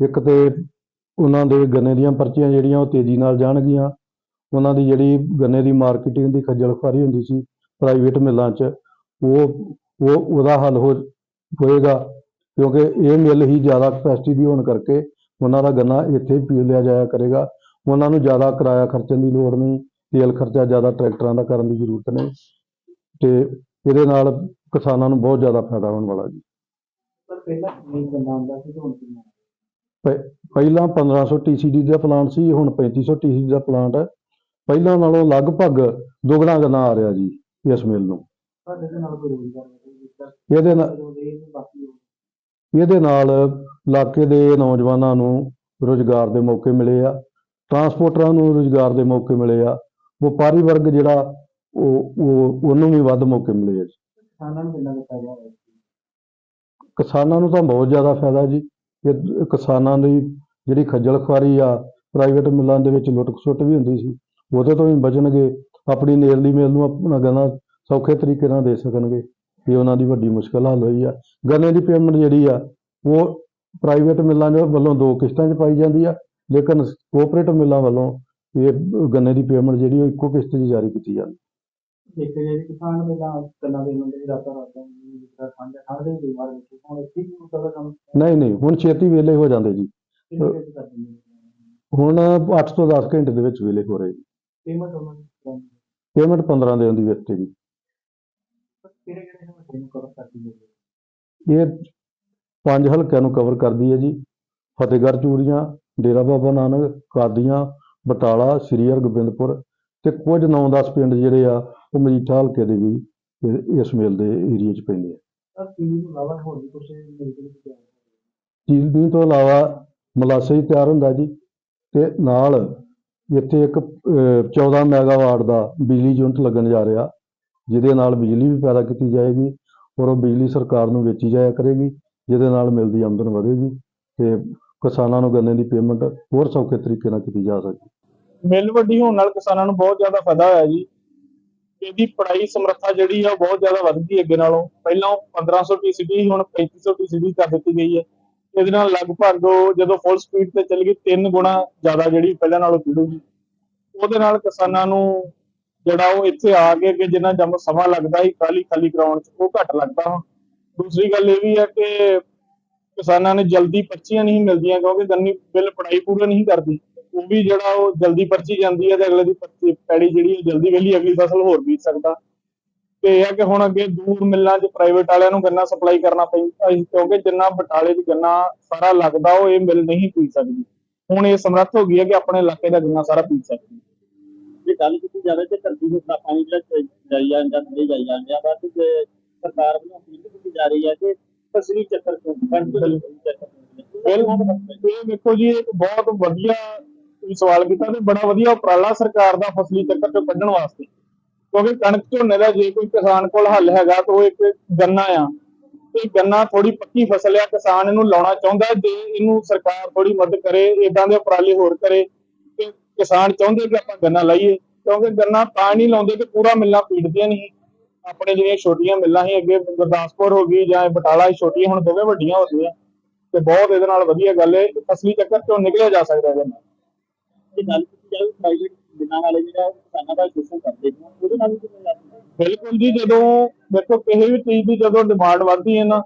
ਇੱਕ ਤੇ ਉਹਨਾਂ ਦੇ ਗੰਨੇ ਦੀਆਂ ਪਰਚੀਆਂ ਜਿਹੜੀਆਂ ਉਹ ਤੇਜ਼ੀ ਨਾਲ ਜਾਣਗੀਆਂ। ਉਹਨਾਂ ਦੀ ਜਿਹੜੀ ਗੰਨੇ ਦੀ ਮਾਰਕੀਟਿੰਗ ਦੀ ਖੱਜਲ ਖੁਆਰੀ ਹੁੰਦੀ ਸੀ ਪ੍ਰਾਈਵੇਟ ਮਿੱਲਾਂ 'ਚ, ਉਹ ਉਹ, ਉਹਦਾ ਹੱਲ ਹੋ ਹੋਏਗਾ। ਕਿਉਂਕਿ ਇਹ ਮਿੱਲ ਹੀ ਜ਼ਿਆਦਾ ਕਪੈਸਿਟੀ ਦੀ ਹੋਣ ਕਰਕੇ ਉਹਨਾਂ ਦਾ ਗੰਨਾ ਇੱਥੇ ਪੀ ਲਿਆ ਜਾਇਆ ਕਰੇਗਾ। ਉਹਨਾਂ ਨੂੰ ਜ਼ਿਆਦਾ ਕਿਰਾਇਆ ਖਰਚਣ ਦੀ ਲੋੜ ਨਹੀਂ ਤੇਲ ਖਰਚਾ ਜ਼ਿਆਦਾ ਟਰੈਕਟਰਾਂ ਦਾ ਕਰਨ ਦੀ ਜ਼ਰੂਰਤ ਨਹੀਂ। ਤੇ ਇਹਦੇ ਨਾਲ ਕਿਸਾਨਾਂ ਨੂੰ ਬਹੁਤ ਜ਼ਿਆਦਾ ਫਾਇਦਾ ਹੋਣ ਵਾਲਾ ਜੀ। ਪਰ ਪਹਿਲਾਂ ਹੁੰਦਾ ਸੀ ਹੁਣ ਕਿੰਨਾ? ਪਹਿਲਾਂ 1500 TCD ਦਾ ਪਲਾਂਟ ਸੀ ਹੁਣ 3500 TCD ਦਾ ਪਲਾਂਟ ਹੈ। ਪਹਿਲਾਂ ਨਾਲੋਂ ਲਗਭਗ ਦੁੱਗਣਾ ਗੰਨਾ ਆ ਰਿਹਾ ਜੀ ਇਸ ਮਿਲ ਨੂੰ। ਇਹਦੇ ਨਾਲ ਇਹਦੇ ਨਾਲ ਇਲਾਕੇ ਦੇ ਨੌਜਵਾਨਾਂ ਨੂੰ ਰੋਜ਼ਗਾਰ ਦੇ ਮੌਕੇ ਮਿਲੇ ਆ ਟਰਾਂਸਪੋਰਟਰਾਂ ਨੂੰ ਰੋਜ਼ਗਾਰ ਦੇ ਮੌਕੇ ਮਿਲੇ ਆ ਵਪਾਰੀ ਵਰਗ ਜਿਹੜਾ ਉਹ ਉਹ ਉਹਨੂੰ ਵੀ ਵੱਧ ਮੌਕੇ ਮਿਲੇ ਆ ਕਿਸਾਨਾਂ ਨੂੰ ਕਿੰਨਾ ਕਿਸਾਨਾਂ ਨੂੰ ਤਾਂ ਬਹੁਤ ਜ਼ਿਆਦਾ ਫਾਇਦਾ ਜੀ। ਇਹ ਕਿਸਾਨਾਂ ਦੀ ਜਿਹੜੀ ਖੱਜਲ ਖੁਆਰੀ ਆ ਪ੍ਰਾਈਵੇਟ ਮਿੱਲਾਂ ਦੇ ਵਿੱਚ ਲੁੱਟ ਖਸੁੱਟ ਵੀ ਹੁੰਦੀ ਸੀ ਉਹਦੇ ਤੋਂ ਵੀ ਬਚਣਗੇ ਆਪਣੀ ਨੇੜਲੀ ਮਿਲ ਨੂੰ ਆਪਣਾ ਗੰਨਾ ਸੌਖੇ ਤਰੀਕੇ ਨਾਲ ਦੇ ਸਕਣਗੇ ਇਹ ਉਹਨਾਂ ਦੀ ਵੱਡੀ ਮੁਸ਼ਕਲ ਹੱਲ ਹੋਈ ਆ। ਗੰਨੇ ਦੀ ਪੇਮੈਂਟ ਜਿਹੜੀ ਆ ਉਹ ਪ੍ਰਾਈਵੇਟ ਮਿੱਲਾਂ ਦੇ ਵੱਲੋਂ ਦੋ ਕਿਸ਼ਤਾਂ 'ਚ ਪਾਈ ਜਾਂਦੀ ਆ ਲੇਕਿਨ ਕੋਆਪਰੇਟਿਵ ਮਿੱਲਾਂ ਵੱਲੋਂ ਇਹ ਗੰਨੇ ਦੀ ਪੇਮੈਂਟ ਜਿਹੜੀ ਉਹ ਇੱਕੋ ਕਿਸ਼ਤ 'ਚ ਜਾਰੀ ਕੀਤੀ ਜਾਂਦੀ। ਦੇਖਿਆ ਜਾਏ ਕਿ ਕਿਸਾਨ ਪਹਿਲਾਂ ਕੰਨਾਂ ਦੇ ਮੰਦੇ ਦੀ ਰਾਤਾਂ ਰਾਤਾਂ ਜਿਸ ਤਰ੍ਹਾਂ ਠੰਡ ਠੰਡ ਦੇ ਬਿਮਾਰ ਵਿੱਚ ਹੁਣ ਇੱਥੇ ਸਾਰਾ ਕੰਮ? ਨਹੀਂ ਨਹੀਂ ਹੁਣ ਛੇਤੀ ਵੇਲੇ ਹੋ ਜਾਂਦੇ ਜੀ। ਹੁਣ 8 ਤੋਂ 10 ਘੰਟੇ ਦੇ ਵਿੱਚ ਵੇਲੇ ਹੋ ਰਹੇ ਜੀ ਪੇਮੈਂਟ ਉਹਨਾਂ ਦੀ ਪੇਮੈਂਟ 15 ਦਿਨ ਦੀ ਵਿੱਚ ਜੀ। ਇਹ ਪੰਜ ਹਲਕਿਆਂ ਨੂੰ ਕਵਰ ਕਰਦੀ ਹੈ ਜੀ। ਫਤਿਹਗੜ੍ਹ ਚੂੜੀਆਂ ਡੇਰਾ ਬਾਬਾ ਨਾਨਕ ਕਾਦੀਆਂ ਬਟਾਲਾ ਸ੍ਰੀ ਹਰਗੋਬਿੰਦਪੁਰ ਤੇ ਕੁਝ 9-10 ਪਿੰਡ ਜਿਹੜੇ ਆ ਉਹ ਮਜੀਠਾ ਹਲਕੇ ਦੇ ਵੀ ਇਸ ਮੇਲ ਦੇ ਏਰੀਆ 'ਚ ਪੈਂਦੇ ਆ। ਚੀਨੀ ਤੋਂ ਇਲਾਵਾ ਮਲਾਸਾ ਹੀ ਤਿਆਰ ਹੁੰਦਾ ਜੀ ਤੇ ਨਾਲ ਇੱਥੇ ਇੱਕ ਅਹ, 14 ਮੈਗਾਵਾਟ ਦਾ ਬਿਜਲੀ ਯੂਨਿਟ ਲੱਗਣ ਜਾ ਰਿਹਾ ਜਿਹਦੇ ਨਾਲ ਬਿਜਲੀ ਵੀ ਪੈਦਾ ਕੀਤੀ ਜਾਏਗੀ ਔਰ ਉਹ ਬਿਜਲੀ ਸਰਕਾਰ ਨੂੰ ਵੇਚੀ ਜਾਇਆ ਕਰੇਗੀ। ਜਿਹਦੇ ਨਾਲ ਮਿਲ ਆਮਦਨ ਵਧੇਗੀ ਤੇ ਕਿਸਾਨਾਂ ਨੂੰ ਗੰਨੇ ਦੀ ਪੇਮੈਂਟ ਹੋਰ ਸੌਖੇ ਤਰੀਕੇ ਨਾਲ ਕੀਤੀ ਜਾ ਸਕੇ ਮਿਲ ਵੱਡੀ ਹੋਣ ਨਾਲ ਕਿਸਾਨਾਂ ਨੂੰ ਬਹੁਤ ਜ਼ਿਆਦਾ ਫਾਇਦਾ ਹੋਇਆ ਜੀ। ਇਹਦੀ ਪੜਾਈ ਸਮਰੱਥਾ ਜਿਹੜੀ ਆ ਬਹੁਤ ਜ਼ਿਆਦਾ ਵੱਧ ਗਈ ਅੱਗੇ ਨਾਲੋਂ। ਪਹਿਲਾਂ 1500 ਟੀਸੀਡੀ ਹੁਣ 3500 ਟੀਸੀਡੀ ਕਰ ਦਿੱਤੀ ਗਈ ਹੈ। ਇਹਦੇ ਨਾਲ ਲਗਭਗ ਜਦੋਂ ਫੁੱਲ ਸਪੀਡ ਤੇ ਚੱਲ ਗਈ, ਤਿੰਨ ਗੁਣਾ ਜ਼ਿਆਦਾ ਜਿਹੜੀ ਪਹਿਲਾਂ ਨਾਲੋਂ ਪੀੜੂਗੀ ਉਹਦੇ ਨਾਲ ਕਿਸਾਨਾਂ ਨੂੰ ਜਿਹੜਾ ਉਹ ਇੱਥੇ ਆ ਕੇ ਕਿ ਜਿੰਨਾ ਜਮ ਸਮਾਂ ਲੱਗਦਾ ਸੀ ਖਾਲੀ ਖਾਲੀ ਕਰਾਉਣ ਚ ਉਹ ਘੱਟ ਲੱਗਦਾ ਹੁਣ। ਦੂਸਰੀ ਗੱਲ ਇਹ ਵੀ ਹੈ ਕਿ ਕਿਸਾਨਾਂ ਨੇ ਜਲਦੀ ਪਰਚੀਆਂ ਨਹੀਂ ਮਿਲਦੀਆਂ ਕਿਉਂਕਿ ਗੰਨੀ ਬਿੱਲ ਪੜਾਈ ਪੂਰਾ ਨਹੀਂ ਕਰਦੀ। ਉਹ ਵੀ ਜਿਹੜਾ ਉਹ ਜਲਦੀ ਪਰਚੀ ਜਾਂਦੀ ਹੈ ਤੇ ਅਗਲੇ ਦੀ ਪਰਚੀ ਪੈੜੀ ਜਿਹੜੀ ਜਲਦੀ ਵੇਲੀ ਅਗਲੀ ਫਸਲ ਹੋਰ ਬੀਜ ਸਕਦਾ। ਤੇ ਇਹ ਹੈ ਕਿ ਹੁਣ ਅੱਗੇ ਦੂਰ ਮਿੱਲਾਂ 'ਚ ਪ੍ਰਾਈਵੇਟ ਵਾਲਿਆਂ ਨੂੰ ਗੰਨਾ ਸਪਲਾਈ ਕਰਨਾ ਪੈਂਦਾ ਸੀ ਕਿਉਂਕਿ ਜਿੰਨਾ ਬਟਾਲੇ 'ਚ ਗੰਨਾ ਸਾਰਾ ਲੱਗਦਾ, ਉਹ ਇਹ ਮਿਲ ਨਹੀਂ ਪੀ ਸਕਦੀ। ਹੁਣ ਇਹ ਸਮਰੱਥ ਹੋ ਗਈ ਹੈ ਕਿ ਆਪਣੇ ਇਲਾਕੇ ਦਾ ਗੰਨਾ ਸਾਰਾ ਪੀ ਸਕਦੀ। ਜੇ ਗੱਲ ਕੀਤੀ ਜਾਵੇ ਤੇ ਧਰਤੀ ਨੂੰ ਪਾਣੀ ਜਿਹੜਾ ਜਾਈ ਜਾਂਦਾ ਥੱਲੇ ਜਾਈ ਜਾਂਦਾ ਵਾ ਤੇ ਸਰਕਾਰ ਵੱਲੋਂ ਅਪੀਲ ਕੀਤੀ ਜਾ ਰਹੀ ਹੈ ਕਿ ਫਸਲੀ ਚੱਕਰ ਤੋਂ ਫਸਲੀ ਚੱਕਰ ਤੋਂ ਇਹ ਵੇਖੋ ਜੀ ਇੱਕ ਬਹੁਤ ਵਧੀਆ ਤੁਸੀਂ ਸਵਾਲ ਕੀਤਾ ਤੇ ਬੜਾ ਵਧੀਆ ਉਪਰਾਲਾ ਸਰਕਾਰ ਦਾ ਫਸਲੀ ਚੱਕਰ ਤੋਂ ਕੱਢਣ ਵਾਸਤੇ। ਕਿਉਂਕਿ ਕਣਕ ਝੋਨੇ ਦਾ ਜੇ ਕੋਈ ਕਿਸਾਨ ਕੋਲ ਹੱਲ ਹੈਗਾ ਤਾਂ ਉਹ ਇੱਕ ਗੰਨਾ ਆ। ਤੇ ਗੰਨਾ ਥੋੜੀ ਪੱਕੀ ਫਸਲ ਆ ਕਿਸਾਨ ਇਹਨੂੰ ਲਾਉਣਾ ਚਾਹੁੰਦਾ ਜੇ ਇਹਨੂੰ ਸਰਕਾਰ ਥੋੜੀ ਮਦਦ ਕਰੇ ਇਦਾਂ ਦੇ ਉਪਰਾਲੇ ਹੋਰ ਕਰੇ ਤੇ ਕਿਸਾਨ ਚਾਹੁੰਦੇ ਕਿ ਆਪਾਂ ਗੰਨਾ ਲਾਈਏ। ਕਿਉਂਕਿ ਗੰਨਾ ਤਾਂ ਨਹੀਂ ਲਾਉਂਦੇ ਕਿ ਪੂਰਾ ਮਿੱਲਾਂ ਪੀੜਦੀਆਂ ਨਹੀਂ। ਆਪਣੇ ਜਿਹੜੀਆਂ ਛੋਟੀਆਂ ਮਿੱਲਾਂ ਸੀ ਅੱਗੇ ਗੁਰਦਾਸਪੁਰ ਹੋ ਗਈ ਜਾਂ ਬਟਾਲਾ ਸੀ ਛੋਟੀਆਂ ਹੁਣ ਦੋਵੇਂ ਵੱਡੀਆਂ ਹੋ ਗਈਆਂ। ਤੇ ਬਹੁਤ ਇਹਦੇ ਨਾਲ ਵਧੀਆ ਗੱਲ ਹੈ ਕਿ ਫਸਲੀ ਚੱਕਰ ਚੋਂ ਨਿਕਲਿਆ ਜਾ ਸਕਦਾ ਇਹਦੇ ਨਾਲ? ਜੇ ਗੱਲ ਕੀਤੀ ਜਾਵੇ ਪ੍ਰਾਈਵੇਟ ਬਿਨਾਂ ਵਾਲੇ ਜਿਹੜਾ ਕਿਸਾਨਾਂ ਦਾ ਸ਼ੋਸ਼ਣ ਕਰਦੇ ਨੇ ਉਹਦੇ ਨਾਲ ਵੀ ਕਿਵੇਂ ਲੱਗਦਾ ਬਿਲਕੁਲ ਜੀ ਜਦੋਂ ਦੇਖੋ ਕਿਸੇ ਵੀ ਚੀਜ਼ ਦੀ ਜਦੋਂ ਡਿਮਾਂਡ ਵੱਧਦੀ ਹੈ ਨਾ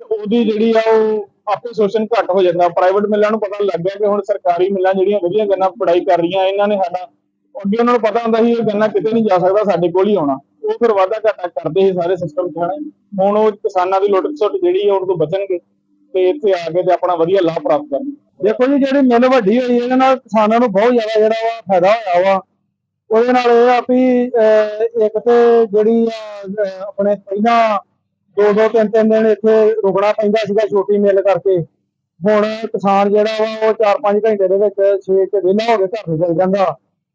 ਤੇ ਉਹਦੀ ਜਿਹੜੀ ਆ ਉਹ ਆਪੇ ਸ਼ੋਸ਼ਣ ਘੱਟ ਹੋ ਜਾਂਦਾ। ਪ੍ਰਾਈਵੇਟ ਮਿੱਲਾਂ ਨੂੰ ਪਤਾ ਲੱਗ ਗਿਆ ਕਿ ਹੁਣ ਸਰਕਾਰੀ ਮਿੱਲਾਂ ਜਿਹੜੀਆਂ ਵਧੀਆ ਗੰਨਾ ਪੜਾਈ ਕਰ ਰਹੀਆਂ ਇਹਨਾਂ ਨੇ ਸਾਡਾ ਅੱਗੇ ਉਹਨਾਂ ਨੂੰ ਪਤਾ ਹੁੰਦਾ ਸੀ ਇਹ ਗੰਨਾ ਕਿਤੇ ਨਹੀਂ ਜਾ ਸਕਦਾ ਸਾਡੇ ਕੋਲ ਹੀ ਆਉਣਾ। ਉਹ ਫਿਰ ਵਾਧਾ ਘਾਟਾ ਕਰਦੇ ਸੀ ਸਾਰੇ ਸਿਸਟਮ ਚ ਹਨਾ। ਹੁਣ ਉਹ ਕਿਸਾਨਾਂ ਦੀ ਲੁੱਟ ਖਸੁੱਟ ਜਿਹੜੀ ਉਹਨਾਂ ਤੋਂ ਬਚਣਗੇ। ਤੇ ਇੱਥੇ ਆ ਕੇ ਤੇ ਆਪਣਾ ਵਧੀਆ ਲਾਭ ਪ੍ਰਾਪਤ ਕਰਨਗੇ ਦੇਖੋ ਜੀ ਜਿਹੜੀ ਮਿਲ ਵੱਡੀ ਹੋਈ ਇਹਦੇ ਨਾਲ ਕਿਸਾਨਾਂ ਨੂੰ ਬਹੁਤ ਜ਼ਿਆਦਾ ਜਿਹੜਾ ਵਾ ਫਾਇਦਾ ਹੋਇਆ ਵਾ। ਉਹਦੇ ਨਾਲ ਇਹ ਆ ਵੀ ਇੱਕ ਤੇ ਜਿਹੜੀ ਆ, ਆਪਣੇ ਪਹਿਲਾਂ ਦੋ ਦੋ ਤਿੰਨ ਤਿੰਨ ਦਿਨ ਇੱਥੇ ਰੁਕਣਾ ਪੈਂਦਾ ਸੀਗਾ ਛੋਟੀ ਮਿਲ ਕਰਕੇ। ਹੁਣ ਕਿਸਾਨ ਜਿਹੜਾ ਵਾ ਉਹ 4-5 ਘੰਟੇ ਦੇ ਵਿੱਚ ਛੇ ਤੇ ਵਿਹਲਾ ਹੋ ਕੇ ਘਰ ਨੂੰ ਚਲ ਜਾਂਦਾ।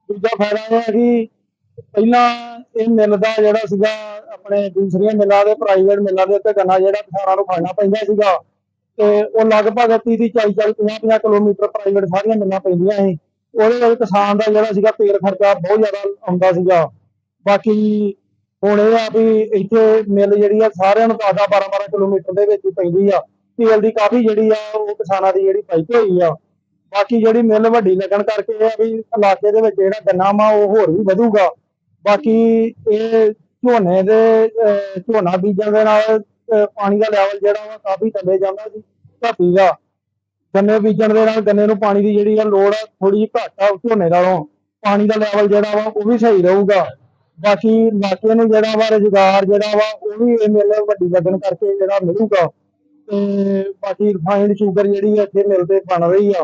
ਦੂਜਾ ਫਾਇਦਾ ਇਹ ਹੈ ਕਿ ਪਹਿਲਾਂ ਇਹ ਮਿਲ ਦਾ ਜਿਹੜਾ ਸੀਗਾ, ਆਪਣੇ ਦੂਸਰੀਆਂ ਮਿੱਲਾਂ ਦੇ ਪ੍ਰਾਈਵੇਟ ਮਿੱਲਾਂ ਦੇ ਉੱਤੇ ਗੰਨਾ ਜਿਹੜਾ ਕਿਸਾਨਾਂ ਨੂੰ ਫੜਨਾ ਪੈਂਦਾ ਸੀਗਾ। ਤੇ ਉਹ ਲਗਭਗ 30 30 40 40 50 50 ਕਿਲੋਮੀਟਰ ਪ੍ਰਾਈਵੇਟ ਸਾਰੀਆਂ ਮਿੱਲਾਂ ਪੈਂਦੀਆਂ ਸੀ। ਉਹਦੇ ਵਿੱਚ ਕਿਸਾਨ ਦਾ ਜਿਹੜਾ ਸੀਗਾ ਤੇਲ ਖਰਚਾ ਬਹੁਤ ਜ਼ਿਆਦਾ ਆਉਂਦਾ ਸੀਗਾ। ਬਾਕੀ ਹੁਣ ਇਹ ਆ ਵੀ ਇੱਥੇ ਮਿਲ ਜਿਹੜੀ ਆ, ਸਾਰਿਆਂ ਨੂੰ 10 12 12 ਕਿਲੋਮੀਟਰ ਦੇ ਵਿੱਚ ਹੀ ਪੈਂਦੀ ਆ। ਤੇਲ ਦੀ ਕਾਫੀ ਜਿਹੜੀ ਆ, ਉਹ ਕਿਸਾਨਾਂ ਦੀ ਜਿਹੜੀ ਪਾਈਪ ਹੋਈ ਆ। ਬਾਕੀ ਜਿਹੜੀ ਮਿਲ ਵੱਡੀ ਲੱਗਣ ਕਰਕੇ ਇਹ ਆ ਵੀ ਇਲਾਕੇ ਦੇ ਵਿੱਚ ਜਿਹੜਾ ਗੰਨਾ ਵਾ, ਉਹ ਹੋਰ ਵੀ ਵਧੂਗਾ। ਬਾਕੀ ਇਹ ਝੋਨੇ ਦੇ ਝੋਨਾ ਬੀਜਣ ਦੇ ਨਾਲ ਪਾਣੀ ਦਾ ਲੈਵਲ ਜਿਹੜਾ ਵਾ ਕਾਫੀ ਥੱਲੇ ਜਾਂਦਾ ਸੀ ਘਟੀ ਦਾ ਗੰਨੇ ਬੀਜਣ ਦੇ ਨਾਲ ਗੰਨੇ ਨੂੰ ਪਾਣੀ ਦੀ ਜਿਹੜੀ ਆ ਲੋੜ ਆ ਥੋੜੀ ਜਿਹੀ ਘੱਟ ਆ ਝੋਨੇ ਨਾਲੋਂ। ਪਾਣੀ ਦਾ ਲੈਵਲ ਜਿਹੜਾ ਵਾ ਉਹ ਵੀ ਸਹੀ ਰਹੂਗਾ। ਬਾਕੀ ਇਲਾਕੇ ਨੂੰ ਜਿਹੜਾ ਵਾ ਰੁਜ਼ਗਾਰ ਜਿਹੜਾ ਵਾ ਉਹ ਵੀ ਇਹ ਮਿਲ ਵੱਡੀ ਲੱਗਣ ਕਰਕੇ ਜਿਹੜਾ ਮਿਲੂਗਾ। ਤੇ ਬਾਕੀ ਰਿਫਾਈਨਡ ਸ਼ੂਗਰ ਜਿਹੜੀ ਆ ਇੱਥੇ ਮਿਲ ਤੇ ਬਣ ਰਹੀ ਆ।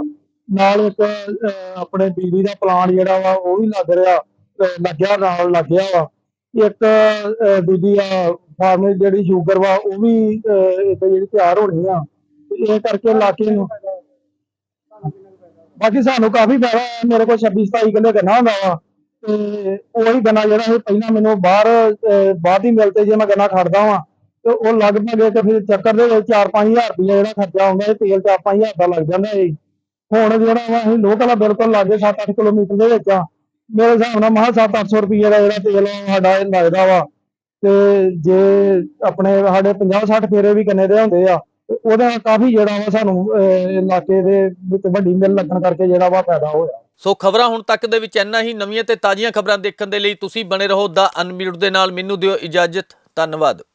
ਨਾਲ ਇੱਕ ਅਹ, ਆਪਣੇ ਬਿਜਲੀ ਦਾ ਪਲਾਂਟ ਜਿਹੜਾ ਵਾ ਉਹ ਵੀ ਲੱਗ ਰਿਹਾ। ਲੱਗਿਆ ਨਾਲ ਲੱਗਿਆ ਵਾ। ਇੱਕ ਦੂਜੀ ਆ ਫਾਰਮੇ ਜਿਹੜੀ ਸ਼ੂਗਰ ਵਾ ਉਹ ਵੀ ਅਹ, ਜਿਹੜੀ ਤਿਆਰ ਹੋਣੀ ਆ। ਤੇ ਇਹ ਕਰਕੇ ਇਲਾਕੇ ਨੂੰ ਬਾਕੀ ਸਾਨੂੰ ਕਾਫੀ ਫਾਇਦਾ ਮੇਰੇ ਕੋਲ 26 27 ਕਿੱਲੇ ਗੰਨਾ ਹੁੰਦਾ ਵਾ। ਤੇ ਉਹੀ ਗੰਨਾ ਜਿਹੜਾ ਇਹ ਪਹਿਲਾਂ ਮੈਨੂੰ ਬਾਹਰ ਅਹ, ਬਾਹਰ ਦੀ ਮਿਲ ਤੇ ਜੇ ਮੈਂ ਗੰਨਾ ਖੜਦਾ ਵਾਂ ਤੇ ਉਹ ਲਗਭਗ ਤੇ ਫਿਰ ਚੱਕਰ ਦੇ ਵਿੱਚ 4-5000 ਰੁਪਏ ਜਿਹੜਾ ਖਰਚਾ ਆਉਂਦਾ ਇਹ ਤੇਲ 4-5000 ਦਾ ਲੱਗ ਜਾਂਦਾ ਹੈ ਹੁਣ ਜਿਹੜਾ ਵਾ ਅਸੀਂ ਲੋਕਲ ਆ ਬਿਲਕੁਲ ਲਾਗੇ 7-8 ਕਿਲੋਮੀਟਰ ਦੇ ਵਿੱਚ ਆ। ਮੇਰੇ ਹਿਸਾਬ ਨਾਲ ਮਹਾ 7-800 ਰੁਪਏ ਦਾ ਜਿਹੜਾ ਤੇਲ ਸਾਡਾ ਇਹ ਲੱਗਦਾ ਵਾ। ਤੇ ਜੇ ਆਪਣੇ ਸਾਡੇ 50-60 ਫੇਰੇ ਵੀ ਕਿੰਨੇ ਦੇ ਹੁੰਦੇ ਆ, ਤੇ ਕਾਫੀ ਜਿਹੜਾ ਵਾ ਸਾਨੂੰ ਇਲਾਕੇ ਦੇ ਵਿੱਚ ਵੱਡੀ ਮਿਲ ਲੱਗਣ ਕਰਕੇ ਜਿਹੜਾ ਵਾ ਫਾਇਦਾ ਹੋਇਆ। ਸੋ ਖਬਰਾਂ ਹੁਣ ਤੱਕ ਦੇ ਵਿੱਚ ਇੰਨਾ ਹੀ। ਨਵੀਆਂ ਤੇ ਤਾਜ਼ੀਆਂ ਖਬਰਾਂ ਦੇਖਣ ਦੇ ਲਈ ਤੁਸੀਂ ਬਣੇ ਰਹੋ ਦਾ ਅਨਮਿਊਟ ਦੇ ਨਾਲ। ਮੈਨੂੰ ਦਿਓ ਇਜਾਜ਼ਤ। ਧੰਨਵਾਦ।